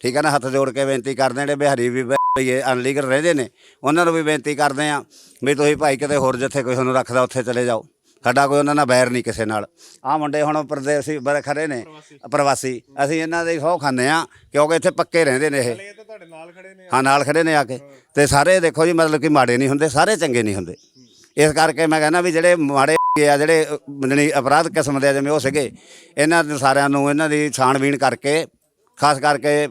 ਠੀਕ ਹੈ ਨਾ ਹੱਥ ਜੋੜ ਕੇ ਬੇਨਤੀ ਕਰਦੇ ਨੇ ਬਿਹਾਰੀ ਵੀ ਭਈਏ ਅਨਲੀਗਲ ਰਹਿੰਦੇ ਨੇ ਉਹਨਾਂ ਨੂੰ ਵੀ ਬੇਨਤੀ ਕਰਦੇ ਆ ਵੀ ਤੁਸੀਂ ਭਾਈ ਕਿਤੇ ਹੋਰ ਜਿੱਥੇ ਕੋਈ ਤੁਹਾਨੂੰ ਰੱਖਦਾ ਉੱਥੇ ਚਲੇ ਜਾਓ। ਸਾਡਾ ਕੋਈ ਉਹਨਾਂ ਨਾਲ ਬੈਰ ਨਹੀਂ ਕਿਸੇ ਨਾਲ। ਆਹ ਮੁੰਡੇ ਹੁਣ ਪ੍ਰਦੇਸੀ ਬੜੇ ਖੜੇ ਨੇ ਪ੍ਰਵਾਸੀ। ਅਸੀਂ ਇਹਨਾਂ ਦੇ ਸਹੁੰ ਖਾਂਦੇ ਆ ਕਿਉਂਕਿ ਇੱਥੇ ਪੱਕੇ ਰਹਿੰਦੇ ਨੇ ਇਹ। ਇਹ ਤਾਂ ਤੁਹਾਡੇ ਨਾਲ ਖੜੇ ਨੇ। ਹਾਂ ਨਾਲ ਖੜੇ ਨੇ ਆ ਕੇ। ਤੇ ਸਾਰੇ ਦੇਖੋ ਜੀ ਮਤਲਬ ਕਿ ਮਾੜੇ ਨਹੀਂ ਹੁੰਦੇ ਸਾਰੇ ਚੰਗੇ ਨਹੀਂ ਹੁੰਦੇ। ਇਸ ਕਰਕੇ ਮੈਂ ਕਹਿੰਦਾ ਵੀ ਜਿਹੜੇ ਮਾੜੇ ਆ ਜਿਹੜੇ ਅ, ਅਪਰਾਧ ਕਿਸਮ ਦੇ ਆ ਜਿਵੇਂ ਉਹ ਸੀਗੇ ਇਹਨਾਂ ਦੇ ਸਾਰਿਆਂ ਨੂੰ ਇਹਨਾਂ ਦੀ ਛਾਣਬੀਣ ਕਰਕੇ ਖਾਸ ਕਰਕੇ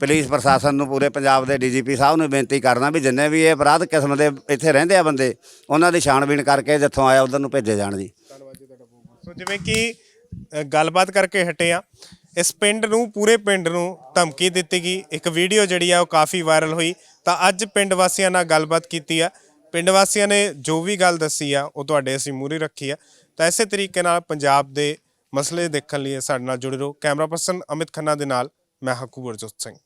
ਪੁਲਿਸ ਪ੍ਰਸ਼ਾਸਨ ਨੂੰ ਪੂਰੇ ਪੰਜਾਬ ਦੇ ਡੀਜੀਪੀ ਸਾਹਿਬ ਨੂੰ ਬੇਨਤੀ ਕਰਨਾ ਵੀ ਜਿੰਨੇ ਵੀ ਇਹ ਅਪਰਾਧ ਕਿਸਮ ਦੇ ਇੱਥੇ ਰਹਿੰਦੇ ਆ ਬੰਦੇ ਉਹਨਾਂ ਦੀ ਛਾਣਬੀਣ ਕਰਕੇ ਜਿੱਥੋਂ ਆਇਆ ਉਧਰ ਨੂੰ ਭੇਜੇ ਜਾਣ ਜੀ। ਸੋ ਜਿਵੇਂ ਕਿ ਅ, ਗੱਲਬਾਤ ਕਰਕੇ ਹਟੇ ਆ ਇਸ ਪਿੰਡ ਨੂੰ ਪੂਰੇ ਪਿੰਡ ਨੂੰ ਧਮਕੀ ਦਿੱਤੀ ਗਈ। ਇੱਕ ਵੀਡੀਓ ਜਿਹੜੀ ਆ ਉਹ ਕਾਫੀ ਵਾਇਰਲ ਹੋਈ। ਤਾਂ ਅੱਜ ਪਿੰਡ ਵਾਸੀਆਂ ਨਾਲ ਗੱਲਬਾਤ ਕੀਤੀ ਆ। ਪਿੰਡ ਵਾਸੀਆਂ ਨੇ ਜੋ ਵੀ ਗੱਲ ਦੱਸੀ ਆ, ਉਹ ਤੁਹਾਡੇ ਅਸੀਂ ਮੂਹਰੇ ਰੱਖੀ ਆ। ਤਾਂ ਇਸੇ ਤਰੀਕੇ ਨਾਲ ਪੰਜਾਬ ਦੇ ਮਸਲੇ ਦੇਖਣ ਲਈ ਸਾਡੇ ਨਾਲ ਜੁੜੇ ਰਹੋ। ਕੈਮਰਾ ਪਰਸਨ ਅਮਿਤ ਖੰਨਾ ਦੇ ਨਾਲ, ਮੈਂ ਹਕੂਬਰਜੋਤ ਸਿੰਘ।